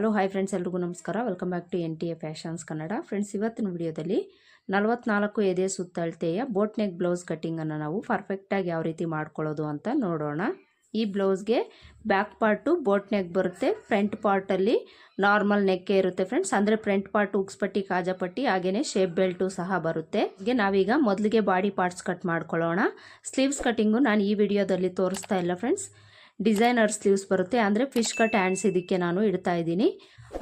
Hello hi friends ಎಲ್ರಿಗೂ ನಮಸ್ಕಾರ. Welcome back to N T A fashions Kannada friends ಇವತ್ತಿನ ವಿಡಿಯೋದಲ್ಲಿ ನಲವತ್ನಾಲ್ಕು ಎದೆ ಸುತ್ತಳತೆಯ ಬೋಟ್ ನೆಕ್ ಬ್ಲೌಸ್ ಕಟ್ಟಿಂಗನ್ನು ನಾವು ಪರ್ಫೆಕ್ಟಾಗಿ ಯಾವ ರೀತಿ ಮಾಡ್ಕೊಳ್ಳೋದು ಅಂತ ನೋಡೋಣ. ಈ ಬ್ಲೌಸ್ಗೆ ಬ್ಯಾಕ್ ಪಾರ್ಟು ಬೋಟ್ ನೆಕ್ ಬರುತ್ತೆ. ಫ್ರಂಟ್ ಪಾರ್ಟಲ್ಲಿ ನಾರ್ಮಲ್ ನೆಕ್ಕೆ ಇರುತ್ತೆ ಫ್ರೆಂಡ್ಸ್ ಅಂದರೆ ಫ್ರಂಟ್ ಪಾರ್ಟ್ ಉಕ್ಸ್ಪಟ್ಟಿ ಕಾಜಾಪಟ್ಟಿ ಹಾಗೆಯೇ ಶೇಪ್ ಬೆಲ್ಟು ಸಹ ಬರುತ್ತೆ. ಹಾಗೆ ನಾವೀಗ ಮೊದಲಿಗೆ ಬಾಡಿ ಪಾರ್ಟ್ಸ್ ಕಟ್ ಮಾಡ್ಕೊಳ್ಳೋಣ. ಸ್ಲೀವ್ಸ್ ಕಟ್ಟಿಂಗು ನಾನು ಈ ವಿಡಿಯೋದಲ್ಲಿ ತೋರಿಸ್ತಾ ಇಲ್ಲ ಫ್ರೆಂಡ್ಸ್ ಡಿಸೈನರ್ ಸ್ಲೀವ್ಸ್ ಬರುತ್ತೆ. ಅಂದರೆ ಫಿಶ್ ಕಟ್ ಹ್ಯಾಂಡ್ಸ್ ಇದಕ್ಕೆ ನಾನು ಇಡ್ತಾ ಇದ್ದೀನಿ.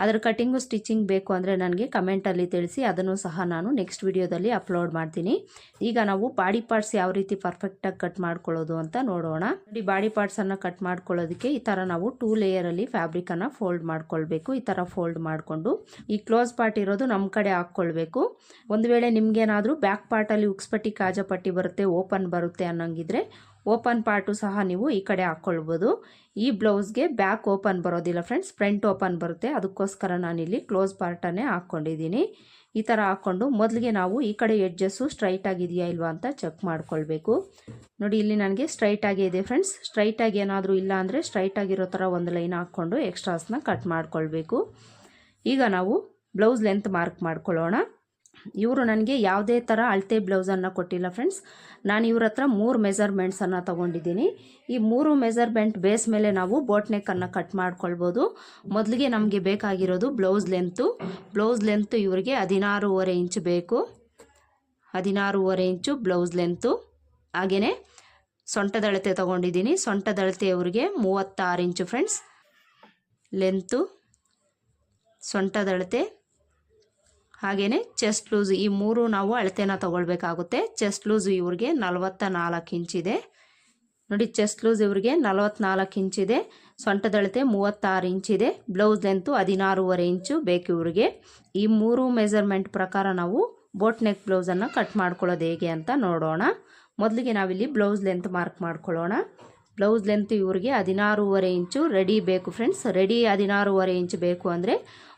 ಅದರ ಕಟಿಂಗು ಸ್ಟಿಚಿಂಗ್ ಬೇಕು ಅಂದರೆ ನನಗೆ ಕಮೆಂಟಲ್ಲಿ ತಿಳಿಸಿ, ಅದನ್ನು ಸಹ ನಾನು ನೆಕ್ಸ್ಟ್ ವಿಡಿಯೋದಲ್ಲಿ ಅಪ್ಲೋಡ್ ಮಾಡ್ತೀನಿ. ಈಗ ನಾವು ಬಾಡಿ ಪಾರ್ಟ್ಸ್ ಯಾವ ರೀತಿ ಪರ್ಫೆಕ್ಟಾಗಿ ಕಟ್ ಮಾಡ್ಕೊಳ್ಳೋದು ಅಂತ ನೋಡೋಣ. ನೋಡಿ, ಬಾಡಿ ಪಾರ್ಟ್ಸನ್ನು ಕಟ್ ಮಾಡ್ಕೊಳ್ಳೋದಕ್ಕೆ ಈ ಥರ ನಾವು ಟೂ ಲೇಯರಲ್ಲಿ ಫ್ಯಾಬ್ರಿಕನ್ನು ಫೋಲ್ಡ್ ಮಾಡ್ಕೊಳ್ಬೇಕು. ಈ ಥರ ಫೋಲ್ಡ್ ಮಾಡಿಕೊಂಡು, ಈ ಕ್ಲೋಸ್ ಪಾರ್ಟ್ ಇರೋದು ನಮ್ಮ ಕಡೆ ಹಾಕ್ಕೊಳ್ಬೇಕು. ಒಂದು ವೇಳೆ ನಿಮಗೇನಾದರೂ ಬ್ಯಾಕ್ ಪಾರ್ಟಲ್ಲಿ ಉಕ್ಸ್ಪಟ್ಟಿ ಕಾಜಪಟ್ಟಿ ಬರುತ್ತೆ ಓಪನ್ ಬರುತ್ತೆ ಅನ್ನೋಂಗಿದ್ರೆ ಓಪನ್ ಪಾರ್ಟು ಸಹ ನೀವು ಈ ಕಡೆ ಹಾಕ್ಕೊಳ್ಬೋದು ಈ ಬ್ಲೌಸ್ಗೆ ಬ್ಯಾಕ್ ಓಪನ್ ಬರೋದಿಲ್ಲ ಫ್ರೆಂಡ್ಸ್, ಫ್ರಂಟ್ ಓಪನ್ ಬರುತ್ತೆ. ಅದಕ್ಕೋಸ್ಕರ ನಾನಿಲ್ಲಿ ಕ್ಲೋಸ್ ಪಾರ್ಟನ್ನೇ ಹಾಕ್ಕೊಂಡಿದ್ದೀನಿ. ಈ ಥರ ಹಾಕ್ಕೊಂಡು ಮೊದಲಿಗೆ ನಾವು ಈ ಕಡೆ ಎಡ್ಜಸ್ಸು ಸ್ಟ್ರೈಟ್ ಆಗಿದೆಯಾ ಇಲ್ವಾ ಅಂತ ಚೆಕ್ ಮಾಡ್ಕೊಳ್ಬೇಕು. ನೋಡಿ, ಇಲ್ಲಿ ನನಗೆ ಸ್ಟ್ರೈಟ್ ಆಗಿ ಇದೆ ಫ್ರೆಂಡ್ಸ್. ಸ್ಟ್ರೈಟ್ ಆಗಿ ಏನಾದರೂ ಇಲ್ಲ ಅಂದರೆ ಸ್ಟ್ರೈಟ್ ಆಗಿರೋ ಥರ ಒಂದು ಲೈನ್ ಹಾಕ್ಕೊಂಡು ಎಕ್ಸ್ಟ್ರಾಸ್ನ ಕಟ್ ಮಾಡ್ಕೊಳ್ಬೇಕು. ಈಗ ನಾವು ಬ್ಲೌಸ್ ಲೆಂತ್ ಮಾರ್ಕ್ ಮಾಡ್ಕೊಳ್ಳೋಣ. ಇವರು ನನಗೆ ಯಾವುದೇ ಥರ ಅಳತೆ ಬ್ಲೌಸನ್ನು ಕೊಟ್ಟಿಲ್ಲ ಫ್ರೆಂಡ್ಸ್ ನಾನು ಇವ್ರ ಹತ್ರ ಮೂರು ಮೆಸರ್ಮೆಂಟ್ಸನ್ನು ತೊಗೊಂಡಿದ್ದೀನಿ. ಈ ಮೂರು ಮೆಸರ್ಮೆಂಟ್ ಬೇಸ್ ಮೇಲೆ ನಾವು ಬೋಟ್ ನೆಕ್ಕನ್ನು ಕಟ್ ಮಾಡ್ಕೊಳ್ಬೋದು. ಮೊದಲಿಗೆ ನಮಗೆ ಬೇಕಾಗಿರೋದು ಬ್ಲೌಸ್ ಲೆಂತು ಬ್ಲೌಸ್ ಲೆಂತು ಇವರಿಗೆ ಹದಿನಾರೂವರೆ ಇಂಚ್ ಬೇಕು. ಹದಿನಾರೂವರೆ ಇಂಚು ಬ್ಲೌಸ್ ಲೆಂತು ಹಾಗೆಯೇ ಸೊಂಟದಳತೆ ತೊಗೊಂಡಿದ್ದೀನಿ. ಸೊಂಟದಳತೆ ಇವ್ರಿಗೆ ಮೂವತ್ತಾರು ಇಂಚು ಫ್ರೆಂಡ್ಸ್ ಲೆಂತು ಸೊಂಟದಳತೆ ಹಾಗೆಯೇ ಚೆಸ್ಟ್ ಲೂಸ್ ಈ ಮೂರು ನಾವು ಅಳತೆನ ತಗೊಳ್ಬೇಕಾಗುತ್ತೆ. ಚೆಸ್ಟ್ ಲೂಸ್ ಇವ್ರಿಗೆ ನಲವತ್ತ ನಾಲ್ಕು ಇಂಚಿದೆ ನೋಡಿ ಚೆಸ್ಟ್ ಲೂಸ್ ಇವ್ರಿಗೆ ನಲವತ್ನಾಲ್ಕು ಇಂಚಿದೆ ಸೊಂಟದಳತೆ ಮೂವತ್ತಾರು ಇಂಚಿದೆ ಬ್ಲೌಸ್ ಲೆಂತು ಹದಿನಾರೂವರೆ ಇಂಚು ಬೇಕು ಇವ್ರಿಗೆ. ಈ ಮೂರು ಮೆಜರ್ಮೆಂಟ್ ಪ್ರಕಾರ ನಾವು ಬೋಟ್ ನೆಕ್ ಬ್ಲೌಸನ್ನು ಕಟ್ ಮಾಡ್ಕೊಳ್ಳೋದು ಹೇಗೆ ಅಂತ ನೋಡೋಣ. ಮೊದಲಿಗೆ ನಾವಿಲ್ಲಿ ಬ್ಲೌಸ್ ಲೆಂತ್ ಮಾರ್ಕ್ ಮಾಡ್ಕೊಳ್ಳೋಣ. ಬ್ಲೌಸ್ ಲೆಂತ್ ಇವ್ರಿಗೆ ಹದಿನಾರೂವರೆ ಇಂಚು ರೆಡಿ ಬೇಕು ಫ್ರೆಂಡ್ಸ್ ರೆಡಿ ಹದಿನಾರೂವರೆ ಇಂಚು ಬೇಕು ಅಂದರೆ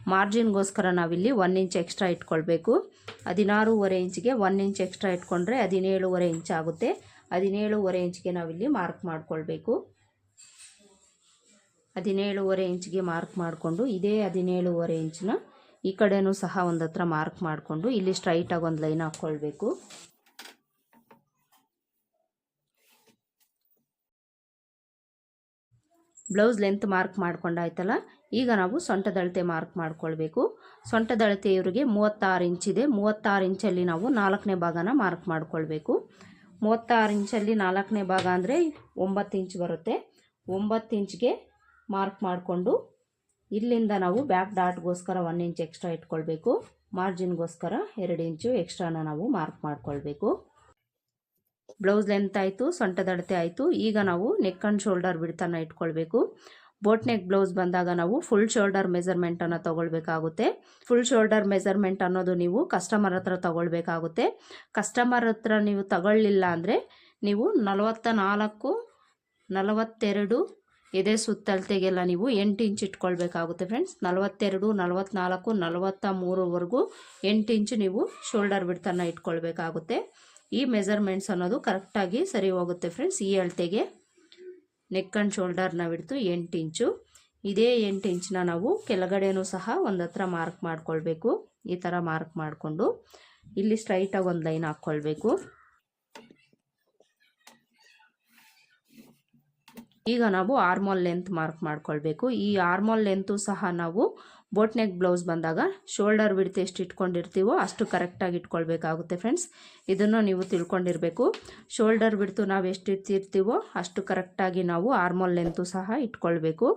ಮಾರ್ಜಿನ್ಗೋಸ್ಕರ ನಾವಿಲ್ಲಿ ಒನ್ ಇಂಚ್ ಎಕ್ಸ್ಟ್ರಾ ಇಟ್ಕೊಳ್ಬೇಕು. ಹದಿನಾರೂವರೆ ಇಂಚಿಗೆ ಒನ್ ಇಂಚ್ ಎಕ್ಸ್ಟ್ರಾ ಇಟ್ಕೊಂಡ್ರೆ ಹದಿನೇಳುವರೆ ಇಂಚ್ ಆಗುತ್ತೆ. ಹದಿನೇಳುವರೆ ಇಂಚ್ಗೆ ನಾವಿಲ್ಲಿ ಮಾರ್ಕ್ ಮಾಡ್ಕೊಳ್ಬೇಕು. ಹದಿನೇಳುವರೆ ಇಂಚ್ಗೆ ಮಾರ್ಕ್ ಮಾಡಿಕೊಂಡು ಇದೇ ಹದಿನೇಳುವರೆ ಇಂಚನ್ನ ಈ ಕಡೆನೂ ಸಹ ಒಂದು ಹತ್ರ ಮಾರ್ಕ್ ಮಾಡಿಕೊಂಡು ಇಲ್ಲಿ ಸ್ಟ್ರೈಟಾಗಿ ಒಂದು ಲೈನ್ ಹಾಕ್ಕೊಳ್ಬೇಕು ಬ್ಲೌಸ್ ಲೆಂತ್ ಮಾರ್ಕ್ ಮಾಡ್ಕೊಂಡಾಯ್ತಲ್ಲ, ಈಗ ನಾವು ಸೊಂಟದಳತೆ ಮಾರ್ಕ್ ಮಾಡ್ಕೊಳ್ಬೇಕು. ಸೊಂಟದಳತೆ ಇವರಿಗೆ ಮೂವತ್ತಾರು ಇಂಚಿದೆ ಮೂವತ್ತಾರು ಇಂಚಲ್ಲಿ ನಾವು ನಾಲ್ಕನೇ ಭಾಗನ ಮಾರ್ಕ್ ಮಾಡ್ಕೊಳ್ಬೇಕು. ಮೂವತ್ತಾರು ಇಂಚಲ್ಲಿ ನಾಲ್ಕನೇ ಭಾಗ ಅಂದರೆ ಒಂಬತ್ತು ಇಂಚ್ ಬರುತ್ತೆ. ಒಂಬತ್ತು ಇಂಚ್ಗೆ ಮಾರ್ಕ್ ಮಾಡಿಕೊಂಡು ಇಲ್ಲಿಂದ ನಾವು ಬ್ಯಾಕ್ ಡಾಟ್ಗೋಸ್ಕರ ಒನ್ ಇಂಚ್ ಎಕ್ಸ್ಟ್ರಾ ಇಟ್ಕೊಳ್ಬೇಕು. ಮಾರ್ಜಿನ್ಗೋಸ್ಕರ ಎರಡು ಇಂಚು ಎಕ್ಸ್ಟ್ರಾನ ನಾವು ಮಾರ್ಕ್ ಮಾಡ್ಕೊಳ್ಬೇಕು. ಬ್ಲೌಸ್ ಲೆಂತ್ ಆಯಿತು ಸೊಂಟದಡತೆ ಆಯಿತು. ಈಗ ನಾವು ನೆಕ್ ಆ್ಯಂಡ್ ಶೋಲ್ಡರ್ ಬಿಡ್ತನ ಇಟ್ಕೊಳ್ಬೇಕು. ಬೋಟ್ ನೆಕ್ ಬ್ಲೌಸ್ ಬಂದಾಗ ನಾವು ಫುಲ್ ಶೋಲ್ಡರ್ ಮೆಸರ್ಮೆಂಟನ್ನು ತೊಗೊಳ್ಬೇಕಾಗುತ್ತೆ. ಫುಲ್ ಶೋಲ್ಡರ್ ಮೆಸರ್ಮೆಂಟ್ ಅನ್ನೋದು ನೀವು ಕಸ್ಟಮರ್ ಹತ್ರ ತೊಗೊಳ್ಬೇಕಾಗುತ್ತೆ. ಕಸ್ಟಮರ್ ಹತ್ರ ನೀವು ತಗೊಳ್ಳಿಲ್ಲ ಅಂದರೆ ನೀವು ನಲವತ್ತ ನಾಲ್ಕು ನಲವತ್ತೆರಡು ಎದೆ ಸುತ್ತಳತೆಗೆಲ್ಲ ನೀವು ಎಂಟು ಇಂಚ್ ಇಟ್ಕೊಳ್ಬೇಕಾಗುತ್ತೆ ಫ್ರೆಂಡ್ಸ್ ನಲವತ್ತೆರಡು, ನಲವತ್ನಾಲ್ಕು ನಲವತ್ತ ಮೂರುವರೆಗೂ ಎಂಟು ಇಂಚು ನೀವು ಶೋಲ್ಡರ್ ಬಿಡ್ತನ ಇಟ್ಕೊಳ್ಬೇಕಾಗುತ್ತೆ. ಈ ಮೆಸರ್ಮೆಂಟ್ಸ್ ಅನ್ನೋದು ಕರೆಕ್ಟಾಗಿ ಸರಿ ಹೋಗುತ್ತೆ ಫ್ರೆಂಡ್ಸ್ ಈ ಅಳತೆಗೆ ನೆಕ್ ಆ್ಯಂಡ್ ಶೋಲ್ಡರ್ನ ಬಿಡ್ತು ಎಂಟು ಇಂಚು. ಇದೇ ಎಂಟು ಇಂಚನ್ನ ನಾವು ಕೆಳಗಡೆನೂ ಸಹ ಒಂದು ಹತ್ರ ಮಾರ್ಕ್ ಮಾಡ್ಕೊಳ್ಬೇಕು. ಈ ಥರ ಮಾರ್ಕ್ ಮಾಡಿಕೊಂಡು ಇಲ್ಲಿ ಸ್ಟ್ರೈಟಾಗಿ ಒಂದು ಲೈನ್ ಹಾಕ್ಕೊಳ್ಬೇಕು ಈಗ ನಾವು ಆರ್ಮೋಲ್ ಲೆಂತ್ ಮಾರ್ಕ್ ಮಾಡ್ಕೊಳ್ಬೇಕು. ಈ ಆರ್ಮೋಲ್ ಲೆಂತು ಸಹ ನಾವು ಬೋಟ್ ನೆಕ್ ಬ್ಲೌಸ್ ಬಂದಾಗ ಶೋಲ್ಡರ್ ಬಿಡ್ತ ಎಷ್ಟು ಇಟ್ಕೊಂಡಿರ್ತೀವೋ ಅಷ್ಟು ಕರೆಕ್ಟಾಗಿ ಇಟ್ಕೊಳ್ಬೇಕಾಗುತ್ತೆ ಫ್ರೆಂಡ್ಸ್ ಇದನ್ನು ನೀವು ತಿಳ್ಕೊಂಡಿರಬೇಕು. ಶೋಲ್ಡರ್ ಬಿಡ್ತು ನಾವು ಎಷ್ಟು ಇರ್ತಿರ್ತೀವೋ ಅಷ್ಟು ಕರೆಕ್ಟಾಗಿ ನಾವು ಆರ್ಮೋಲ್ ಲೆಂತು ಸಹ ಇಟ್ಕೊಳ್ಬೇಕು.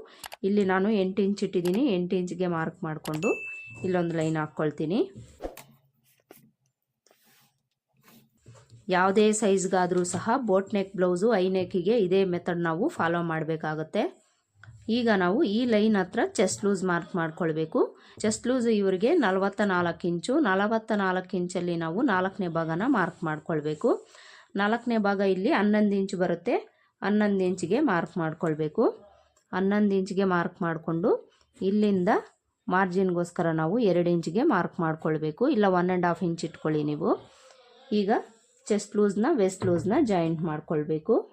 ಇಲ್ಲಿ ನಾನು ಎಂಟು ಇಂಚ್ ಇಟ್ಟಿದ್ದೀನಿ. ಎಂಟು ಇಂಚ್ಗೆ ಮಾರ್ಕ್ ಮಾಡಿಕೊಂಡು ಇಲ್ಲೊಂದು ಲೈನ್ ಹಾಕ್ಕೊಳ್ತೀನಿ. ಯಾವುದೇ ಸೈಜ್ಗಾದರೂ ಸಹ ಬೋಟ್ ನೆಕ್ ಬ್ಲೌಸು ಐ ನೆಕ್ಕಿಗೆ ಇದೇ ಮೆಥಡ್ ನಾವು ಫಾಲೋ ಮಾಡಬೇಕಾಗುತ್ತೆ. ಈಗ ನಾವು ಈ ಲೈನ್ ಹತ್ರ ಚೆಸ್ಟ್ ಲೂಸ್ ಮಾರ್ಕ್ ಮಾಡ್ಕೊಳ್ಬೇಕು. ಚೆಸ್ಟ್ ಲೂಸ್ ಇವರಿಗೆ ನಲವತ್ತ ನಾಲ್ಕು ಇಂಚು ನಲವತ್ತ ನಾಲ್ಕು ಇಂಚಲ್ಲಿ ನಾವು ನಾಲ್ಕನೇ ಭಾಗನ ಮಾರ್ಕ್ ಮಾಡ್ಕೊಳ್ಬೇಕು. ನಾಲ್ಕನೇ ಭಾಗ ಇಲ್ಲಿ ಹನ್ನೊಂದು ಇಂಚು ಬರುತ್ತೆ. ಹನ್ನೊಂದು ಇಂಚಿಗೆ ಮಾರ್ಕ್ ಮಾಡ್ಕೊಳ್ಬೇಕು. ಹನ್ನೊಂದು ಇಂಚಿಗೆ ಮಾರ್ಕ್ ಮಾಡಿಕೊಂಡು ಇಲ್ಲಿಂದ ಮಾರ್ಜಿನ್ಗೋಸ್ಕರ ನಾವು ಎರಡು ಇಂಚಿಗೆ ಮಾರ್ಕ್ ಮಾಡ್ಕೊಳ್ಬೇಕು. ಇಲ್ಲ ಒನ್ ಆ್ಯಂಡ್ ಹಾಫ್ ಇಂಚ್ ಇಟ್ಕೊಳ್ಳಿ ನೀವು. ಈಗ ಚೆಸ್ಟ್ ಲೂಸ್ನ ವೆಸ್ಟ್ ಲೂಸ್ನ ಜಾಯಿಂಟ್ ಮಾಡ್ಕೊಳ್ಬೇಕು.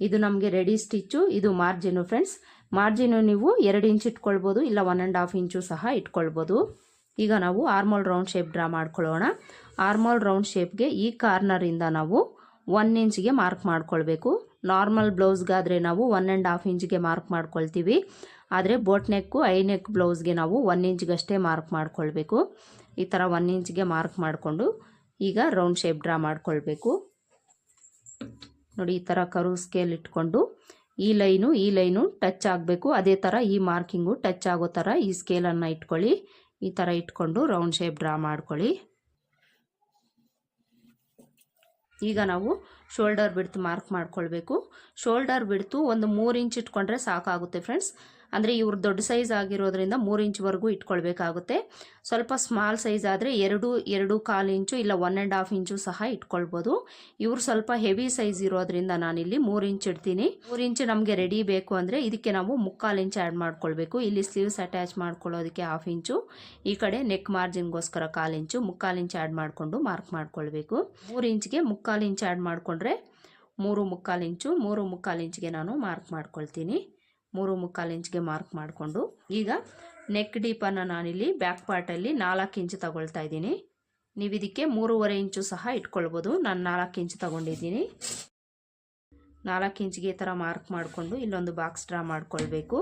ಇದು ನಮಗೆ ರೆಡಿ ಸ್ಟಿಚ್ಚು ಇದು ಮಾರ್ಜಿನು ಫ್ರೆಂಡ್ಸ್ ಮಾರ್ಜಿನು ನೀವು ಎರಡು ಇಂಚ್ ಇಟ್ಕೊಳ್ಬೋದು, ಇಲ್ಲ ಒನ್ ಆ್ಯಂಡ್ ಹಾಫ್ ಇಂಚು ಸಹ ಇಟ್ಕೊಳ್ಬೋದು. ಈಗ ನಾವು ಆರ್ಮೋಲ್ ರೌಂಡ್ ಶೇಪ್ ಡ್ರಾ ಮಾಡ್ಕೊಳ್ಳೋಣ. ಆರ್ಮೋಲ್ ರೌಂಡ್ ಶೇಪ್ಗೆ ಈ ಕಾರ್ನರಿಂದ ನಾವು ಒನ್ ಇಂಚ್ಗೆ ಮಾರ್ಕ್ ಮಾಡ್ಕೊಳ್ಬೇಕು. ನಾರ್ಮಲ್ ಬ್ಲೌಸ್ಗಾದರೆ ನಾವು ಒನ್ ಆ್ಯಂಡ್ ಹಾಫ್ ಇಂಚ್ಗೆ ಮಾರ್ಕ್ ಮಾಡ್ಕೊಳ್ತೀವಿ. ಆದರೆ ಬೋಟ್ ನೆಕ್ಕು ಐ ನೆಕ್ ಬ್ಲೌಸ್ಗೆ ನಾವು ಒನ್ ಇಂಚ್ಗಷ್ಟೇ ಮಾರ್ಕ್ ಮಾಡ್ಕೊಳ್ಬೇಕು. ಈ ಥರ ಒನ್ ಇಂಚ್ಗೆ ಮಾರ್ಕ್ ಮಾಡಿಕೊಂಡು ಈಗ ರೌಂಡ್ ಶೇಪ್ ಡ್ರಾ ಮಾಡ್ಕೊಳ್ಬೇಕು. ನೋಡಿ, ಈ ಥರ ಕರು ಸ್ಕೇಲ್ ಇಟ್ಕೊಂಡು ಈ ಲೈನು ಈ ಲೈನು ಟಚ್ ಆಗಬೇಕು. ಅದೇ ಥರ ಈ ಮಾರ್ಕಿಂಗು ಟಚ್ ಆಗೋ ಥರ ಈ ಸ್ಕೇಲನ್ನು ಇಟ್ಕೊಳ್ಳಿ. ಈ ಥರ ಇಟ್ಕೊಂಡು ರೌಂಡ್ ಶೇಪ್ ಡ್ರಾ ಮಾಡ್ಕೊಳ್ಳಿ. ಈಗ ನಾವು ಶೋಲ್ಡರ್ ಬಿಡ್ತು ಮಾರ್ಕ್ ಮಾಡ್ಕೊಳ್ಬೇಕು. ಶೋಲ್ಡರ್ ಬಿಡ್ತು ಒಂದು ಮೂರು ಇಂಚ್ ಇಟ್ಕೊಂಡ್ರೆ ಸಾಕಾಗುತ್ತೆ ಫ್ರೆಂಡ್ಸ್ ಅಂದರೆ ಇವ್ರು ದೊಡ್ಡ ಸೈಜ್ ಆಗಿರೋದ್ರಿಂದ ಮೂರು ಇಂಚ್ವರೆಗೂ ಇಟ್ಕೊಳ್ಬೇಕಾಗುತ್ತೆ. ಸ್ವಲ್ಪ ಸ್ಮಾಲ್ ಸೈಜ್ ಆದರೆ ಎರಡು ಎರಡು ಕಾಲು ಇಂಚು ಇಲ್ಲ ಒನ್ ಆ್ಯಂಡ್ ಹಾಫ್ ಇಂಚು ಸಹ ಇಟ್ಕೊಳ್ಬೋದು. ಇವ್ರು ಸ್ವಲ್ಪ ಹೆವಿ ಸೈಜ್ ಇರೋದ್ರಿಂದ ನಾನಿಲ್ಲಿ ಮೂರು ಇಂಚ್ ಇಡ್ತೀನಿ. ಮೂರು ಇಂಚು ನಮಗೆ ರೆಡಿ ಬೇಕು ಅಂದರೆ ಇದಕ್ಕೆ ನಾವು ಮುಕ್ಕಾಲು ಇಂಚ್ ಆ್ಯಡ್ ಮಾಡ್ಕೊಳ್ಬೇಕು. ಇಲ್ಲಿ ಸ್ಲೀವ್ಸ್ ಅಟ್ಯಾಚ್ ಮಾಡ್ಕೊಳ್ಳೋದಕ್ಕೆ ಹಾಫ್ ಇಂಚು ಈ ಕಡೆ ನೆಕ್ ಮಾರ್ಜಿನ್ಗೋಸ್ಕರ ಕಾಲು ಇಂಚು ಮುಕ್ಕಾಲು ಇಂಚ್ ಆ್ಯಡ್ ಮಾಡಿಕೊಂಡು ಮಾರ್ಕ್ ಮಾಡ್ಕೊಳ್ಬೇಕು. ಮೂರು ಇಂಚ್ಗೆ ಮುಕ್ಕಾಲು ಇಂಚ್ ಆ್ಯಡ್ ಮಾಡಿಕೊಂಡ್ರೆ ಮೂರು ಮುಕ್ಕಾಲು ಇಂಚು ಮೂರು ಮುಕ್ಕಾಲು ಇಂಚ್ಗೆ ನಾನು ಮಾರ್ಕ್ ಮಾಡ್ಕೊಳ್ತೀನಿ. ಮೂರು ಮುಕ್ಕಾಲು ಇಂಚ್ಗೆ ಮಾರ್ಕ್ ಮಾಡಿಕೊಂಡು, ಈಗ ನೆಕ್ ಡೀಪನ್ನು ನಾನಿಲ್ಲಿ ಬ್ಯಾಕ್ ಪಾರ್ಟಲ್ಲಿ ನಾಲ್ಕು ಇಂಚು ತಗೊಳ್ತಾ ಇದ್ದೀನಿ. ನೀವು ಇದಕ್ಕೆ ಮೂರುವರೆ ಇಂಚು ಸಹ ಇಟ್ಕೊಳ್ಬೋದು. ನಾನು ನಾಲ್ಕು ಇಂಚು ತಗೊಂಡಿದ್ದೀನಿ. ನಾಲ್ಕು ಇಂಚಿಗೆ ಈ ಥರ ಮಾರ್ಕ್ ಮಾಡಿಕೊಂಡು ಇಲ್ಲೊಂದು ಬಾಕ್ಸ್ ಡ್ರಾ ಮಾಡಿಕೊಳ್ಬೇಕು.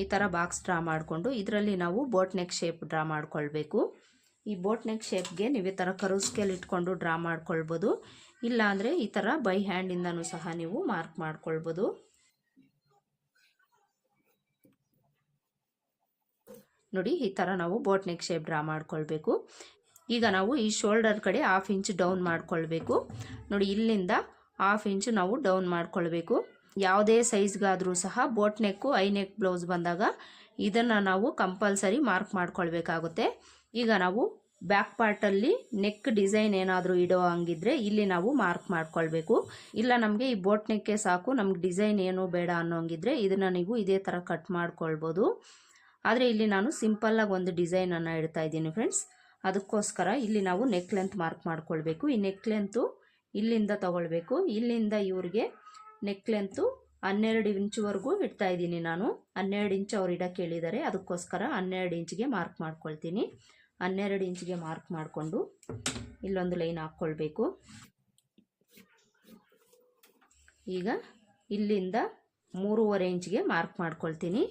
ಈ ಥರ ಬಾಕ್ಸ್ ಡ್ರಾ ಮಾಡಿಕೊಂಡು ಇದರಲ್ಲಿ ನಾವು ಬೋಟ್ ನೆಕ್ ಶೇಪ್ ಡ್ರಾ ಮಾಡಿಕೊಳ್ಬೇಕು. ಈ ಬೋಟ್ ನೆಕ್ ಶೇಪ್ಗೆ ನೀವು ಈ ಥರ ಕರು ಸ್ಕೇಲ್ ಇಟ್ಕೊಂಡು ಡ್ರಾ ಮಾಡ್ಕೊಳ್ಬೋದು. ಇಲ್ಲ ಅಂದರೆ ಈ ಥರ ಬೈ ಹ್ಯಾಂಡಿಂದನೂ ಸಹ ನೀವು ಮಾರ್ಕ್ ಮಾಡ್ಕೊಳ್ಬೋದು. ನೋಡಿ, ಈ ಥರ ನಾವು ಬೋಟ್ ನೆಕ್ ಶೇಪ್ ಡ್ರಾ ಮಾಡ್ಕೊಳ್ಬೇಕು. ಈಗ ನಾವು ಈ ಶೋಲ್ಡರ್ ಕಡೆ ಹಾಫ್ ಇಂಚ್ ಡೌನ್ ಮಾಡ್ಕೊಳ್ಬೇಕು. ನೋಡಿ, ಇಲ್ಲಿಂದ ಹಾಫ್ ಇಂಚ್ ನಾವು ಡೌನ್ ಮಾಡ್ಕೊಳ್ಬೇಕು. ಯಾವುದೇ ಸೈಜ್ಗಾದರೂ ಸಹ boat neck high neck blouse ಬಂದಾಗ ಇದನ್ನು ನಾವು ಕಂಪಲ್ಸರಿ ಮಾರ್ಕ್ ಮಾಡ್ಕೊಳ್ಬೇಕಾಗುತ್ತೆ. ಈಗ ನಾವು ಬ್ಯಾಕ್ ಪಾರ್ಟಲ್ಲಿ ನೆಕ್ ಡಿಸೈನ್ ಏನಾದರೂ ಇಡೋ ಹಂಗಿದ್ರೆ ಇಲ್ಲಿ ನಾವು ಮಾರ್ಕ್ ಮಾಡ್ಕೊಳ್ಬೇಕು. ಇಲ್ಲ ನಮಗೆ ಈ ಬೋಟ್ ನೆಕ್ಕೆ ಸಾಕು, ನಮ್ಗೆ ಡಿಸೈನ್ ಏನು ಬೇಡ ಅನ್ನೋ ಹಂಗಿದ್ರೆ ಇದನ್ನು ನೀವು ಇದೇ ಥರ ಕಟ್ ಮಾಡ್ಕೊಳ್ಬೋದು. ಆದರೆ ಇಲ್ಲಿ ನಾನು ಸಿಂಪಲ್ಲಾಗಿ ಒಂದು ಡಿಸೈನನ್ನು ಇಡ್ತಾ ಇದ್ದೀನಿ ಫ್ರೆಂಡ್ಸ್ ಅದಕ್ಕೋಸ್ಕರ ಇಲ್ಲಿ ನಾವು ನೆಕ್ ಲೆಂತ್ ಮಾರ್ಕ್ ಮಾಡ್ಕೊಳ್ಬೇಕು. ಈ ನೆಕ್ ಲೆಂತು ಇಲ್ಲಿಂದ ತಗೊಳ್ಬೇಕು. ಇಲ್ಲಿಂದ ಇವ್ರಿಗೆ ನೆಕ್ ಲೆಂತು ಹನ್ನೆರಡು ಇಂಚುವರೆಗೂ ಇಡ್ತಾ ಇದ್ದೀನಿ ನಾನು. ಹನ್ನೆರಡು ಇಂಚ್ ಅವ್ರು ಇಡಕ್ಕೆ ಹೇಳಿದ್ದಾರೆ. ಅದಕ್ಕೋಸ್ಕರ ಹನ್ನೆರಡು ಇಂಚ್ಗೆ ಮಾರ್ಕ್ ಮಾಡ್ಕೊಳ್ತೀನಿ. ಹನ್ನೆರಡು ಇಂಚಿಗೆ ಮಾರ್ಕ್ ಮಾಡಿಕೊಂಡು ಇಲ್ಲೊಂದು ಲೈನ್ ಹಾಕ್ಕೊಳ್ಬೇಕು. ಈಗ ಇಲ್ಲಿಂದ ಮೂರುವರೆ ಇಂಚಿಗೆ ಮಾರ್ಕ್ ಮಾಡ್ಕೊಳ್ತೀನಿ.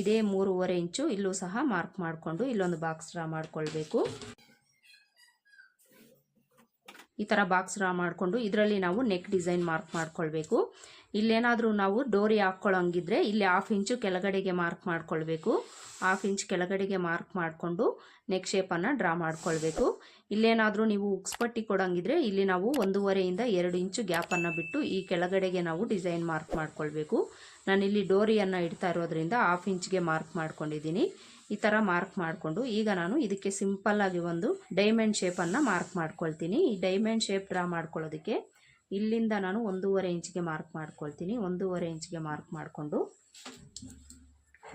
ಇದೇ ಮೂರುವರೆ ಇಂಚು ಇಲ್ಲೂ ಸಹ ಮಾರ್ಕ್ ಮಾಡಿಕೊಂಡು ಇಲ್ಲೊಂದು ಬಾಕ್ಸ್ ಡ್ರಾ ಮಾಡ್ಕೊಳ್ಬೇಕು. ಈ ಥರ ಬಾಕ್ಸ್ ಡ್ರಾ ಮಾಡಿಕೊಂಡು ಇದರಲ್ಲಿ ನಾವು ನೆಕ್ ಡಿಸೈನ್ ಮಾರ್ಕ್ ಮಾಡ್ಕೊಳ್ಬೇಕು. ಇಲ್ಲೇನಾದರೂ ನಾವು ಡೋರಿ ಹಾಕ್ಕೊಳ್ಳೋಂಗಿದ್ರೆ ಇಲ್ಲಿ ಹಾಫ್ ಇಂಚು ಕೆಳಗಡೆಗೆ ಮಾರ್ಕ್ ಮಾಡ್ಕೊಳ್ಬೇಕು. ಹಾಫ್ ಇಂಚ್ ಕೆಳಗಡೆಗೆ ಮಾರ್ಕ್ ಮಾಡಿಕೊಂಡು ನೆಕ್ ಶೇಪನ್ನು ಡ್ರಾ ಮಾಡ್ಕೊಳ್ಬೇಕು. ಇಲ್ಲೇನಾದರೂ ನೀವು ಉಕ್ಸ್ಪಟ್ಟಿ ಕೊಡೋಂಗಿದ್ರೆ ಇಲ್ಲಿ ನಾವು ಒಂದೂವರೆಯಿಂದ ಎರಡು ಇಂಚು ಗ್ಯಾಪನ್ನು ಬಿಟ್ಟು ಈ ಕೆಳಗಡೆಗೆ ನಾವು ಡಿಸೈನ್ ಮಾರ್ಕ್ ಮಾಡ್ಕೊಳ್ಬೇಕು. ನಾನಿಲ್ಲಿ ಡೋರಿಯನ್ನು ಇಡ್ತಾ ಇರೋದ್ರಿಂದ ಹಾಫ್ ಇಂಚ್ಗೆ ಮಾರ್ಕ್ ಮಾಡ್ಕೊಂಡಿದ್ದೀನಿ. ಈ ಥರ ಮಾರ್ಕ್ ಮಾಡಿಕೊಂಡು ಈಗ ನಾನು ಇದಕ್ಕೆ ಸಿಂಪಲ್ಲಾಗಿ ಒಂದು ಡೈಮಂಡ್ ಶೇಪನ್ನು ಮಾರ್ಕ್ ಮಾಡ್ಕೊಳ್ತೀನಿ. ಈ ಡೈಮಂಡ್ ಶೇಪ್ ಡ್ರಾ ಮಾಡ್ಕೊಳ್ಳೋದಕ್ಕೆ ಇಲ್ಲಿಂದ ನಾನು ಒಂದೂವರೆ ಇಂಚಿಗೆ ಮಾರ್ಕ್ ಮಾಡ್ಕೊಳ್ತೀನಿ. ಒಂದೂವರೆ ಇಂಚಿಗೆ ಮಾರ್ಕ್ ಮಾಡಿಕೊಂಡು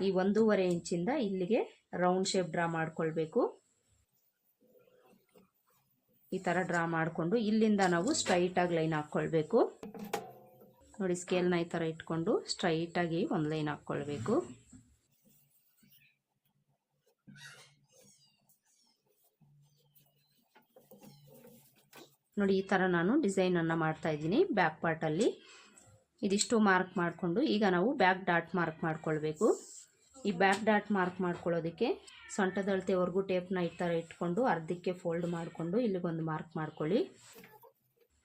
ಈ ಒಂದೂವರೆ ಇಂಚಿಂದ ಇಲ್ಲಿಗೆ ರೌಂಡ್ ಶೇಪ್ ಡ್ರಾ ಮಾಡ್ಕೊಳ್ಬೇಕು. ಈ ಥರ ಡ್ರಾ ಮಾಡಿಕೊಂಡು ಇಲ್ಲಿಂದ ನಾವು ಸ್ಟ್ರೈಟಾಗಿ ಲೈನ್ ಹಾಕ್ಕೊಳ್ಬೇಕು ನೋಡಿ, ಸ್ಕೇಲ್ನ ಈ ಥರ ಇಟ್ಕೊಂಡು ಸ್ಟ್ರೈಟಾಗಿ ಒಂದು ಲೈನ್ ಹಾಕ್ಕೊಳ್ಬೇಕು ನೋಡಿ, ಈ ಥರ ನಾನು ಡಿಸೈನನ್ನು ಮಾಡ್ತಾ ಇದ್ದೀನಿ ಬ್ಯಾಕ್ ಪಾರ್ಟಲ್ಲಿ ಇದಿಷ್ಟು ಮಾರ್ಕ್ ಮಾಡಿಕೊಂಡು, ಈಗ ನಾವು ಬ್ಯಾಕ್ ಡಾಟ್ ಮಾರ್ಕ್ ಮಾಡ್ಕೊಳ್ಬೇಕು. ಈ ಬ್ಯಾಕ್ ಡಾಟ್ ಮಾರ್ಕ್ ಮಾಡ್ಕೊಳ್ಳೋದಕ್ಕೆ ಸೊಂಟದಳತೆವರೆಗೂ ಟೇಪ್ನ ಈ ಥರ ಇಟ್ಕೊಂಡು ಅರ್ಧಕ್ಕೆ ಫೋಲ್ಡ್ ಮಾಡಿಕೊಂಡು ಇಲ್ಲಿಗೊಂದು ಮಾರ್ಕ್ ಮಾಡ್ಕೊಳ್ಳಿ.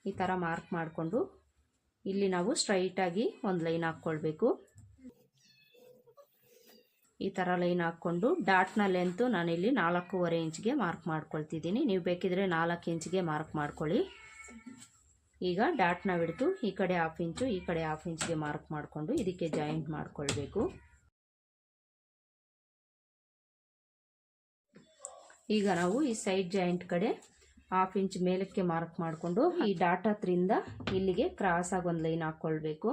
ಈ ಥರ ಮಾರ್ಕ್ ಮಾಡಿಕೊಂಡು ಇಲ್ಲಿ ನಾವು ಸ್ಟ್ರೈಟಾಗಿ ಒಂದು ಲೈನ್ ಹಾಕ್ಕೊಳ್ಬೇಕು. ಈ ಥರ ಲೈನ್ ಹಾಕ್ಕೊಂಡು ಡಾಟ್ನ ಲೆಂತು ನಾನಿಲ್ಲಿ ನಾಲ್ಕೂವರೆ ಇಂಚ್ಗೆ ಮಾರ್ಕ್ ಮಾಡ್ಕೊಳ್ತಿದ್ದೀನಿ. ನೀವು ಬೇಕಿದ್ರೆ ನಾಲ್ಕು ಇಂಚ್ಗೆ ಮಾರ್ಕ್ ಮಾಡ್ಕೊಳ್ಳಿ. ಈಗ ಡಾಟ್ನ ಬಿಡ್ತು ಈ ಕಡೆ ಹಾಫ್ ಇಂಚು ಈ ಕಡೆ ಹಾಫ್ ಇಂಚ್ಗೆ ಮಾರ್ಕ್ ಮಾಡಿಕೊಂಡು ಇದಕ್ಕೆ ಜಾಯಿಂಟ್ ಮಾಡಿಕೊಳ್ಬೇಕು. ಈಗ ನಾವು ಈ ಸೈಡ್ ಜಾಯಿಂಟ್ ಕಡೆ ಹಾಫ್ ಇಂಚ್ ಮೇಲಕ್ಕೆ ಮಾರ್ಕ್ ಮಾಡಿಕೊಂಡು ಈ ಡಾಟ್ ಹತ್ರಿಂದ ಇಲ್ಲಿಗೆ ಕ್ರಾಸಾಗಿ ಒಂದು ಲೈನ್ ಹಾಕ್ಕೊಳ್ಬೇಕು.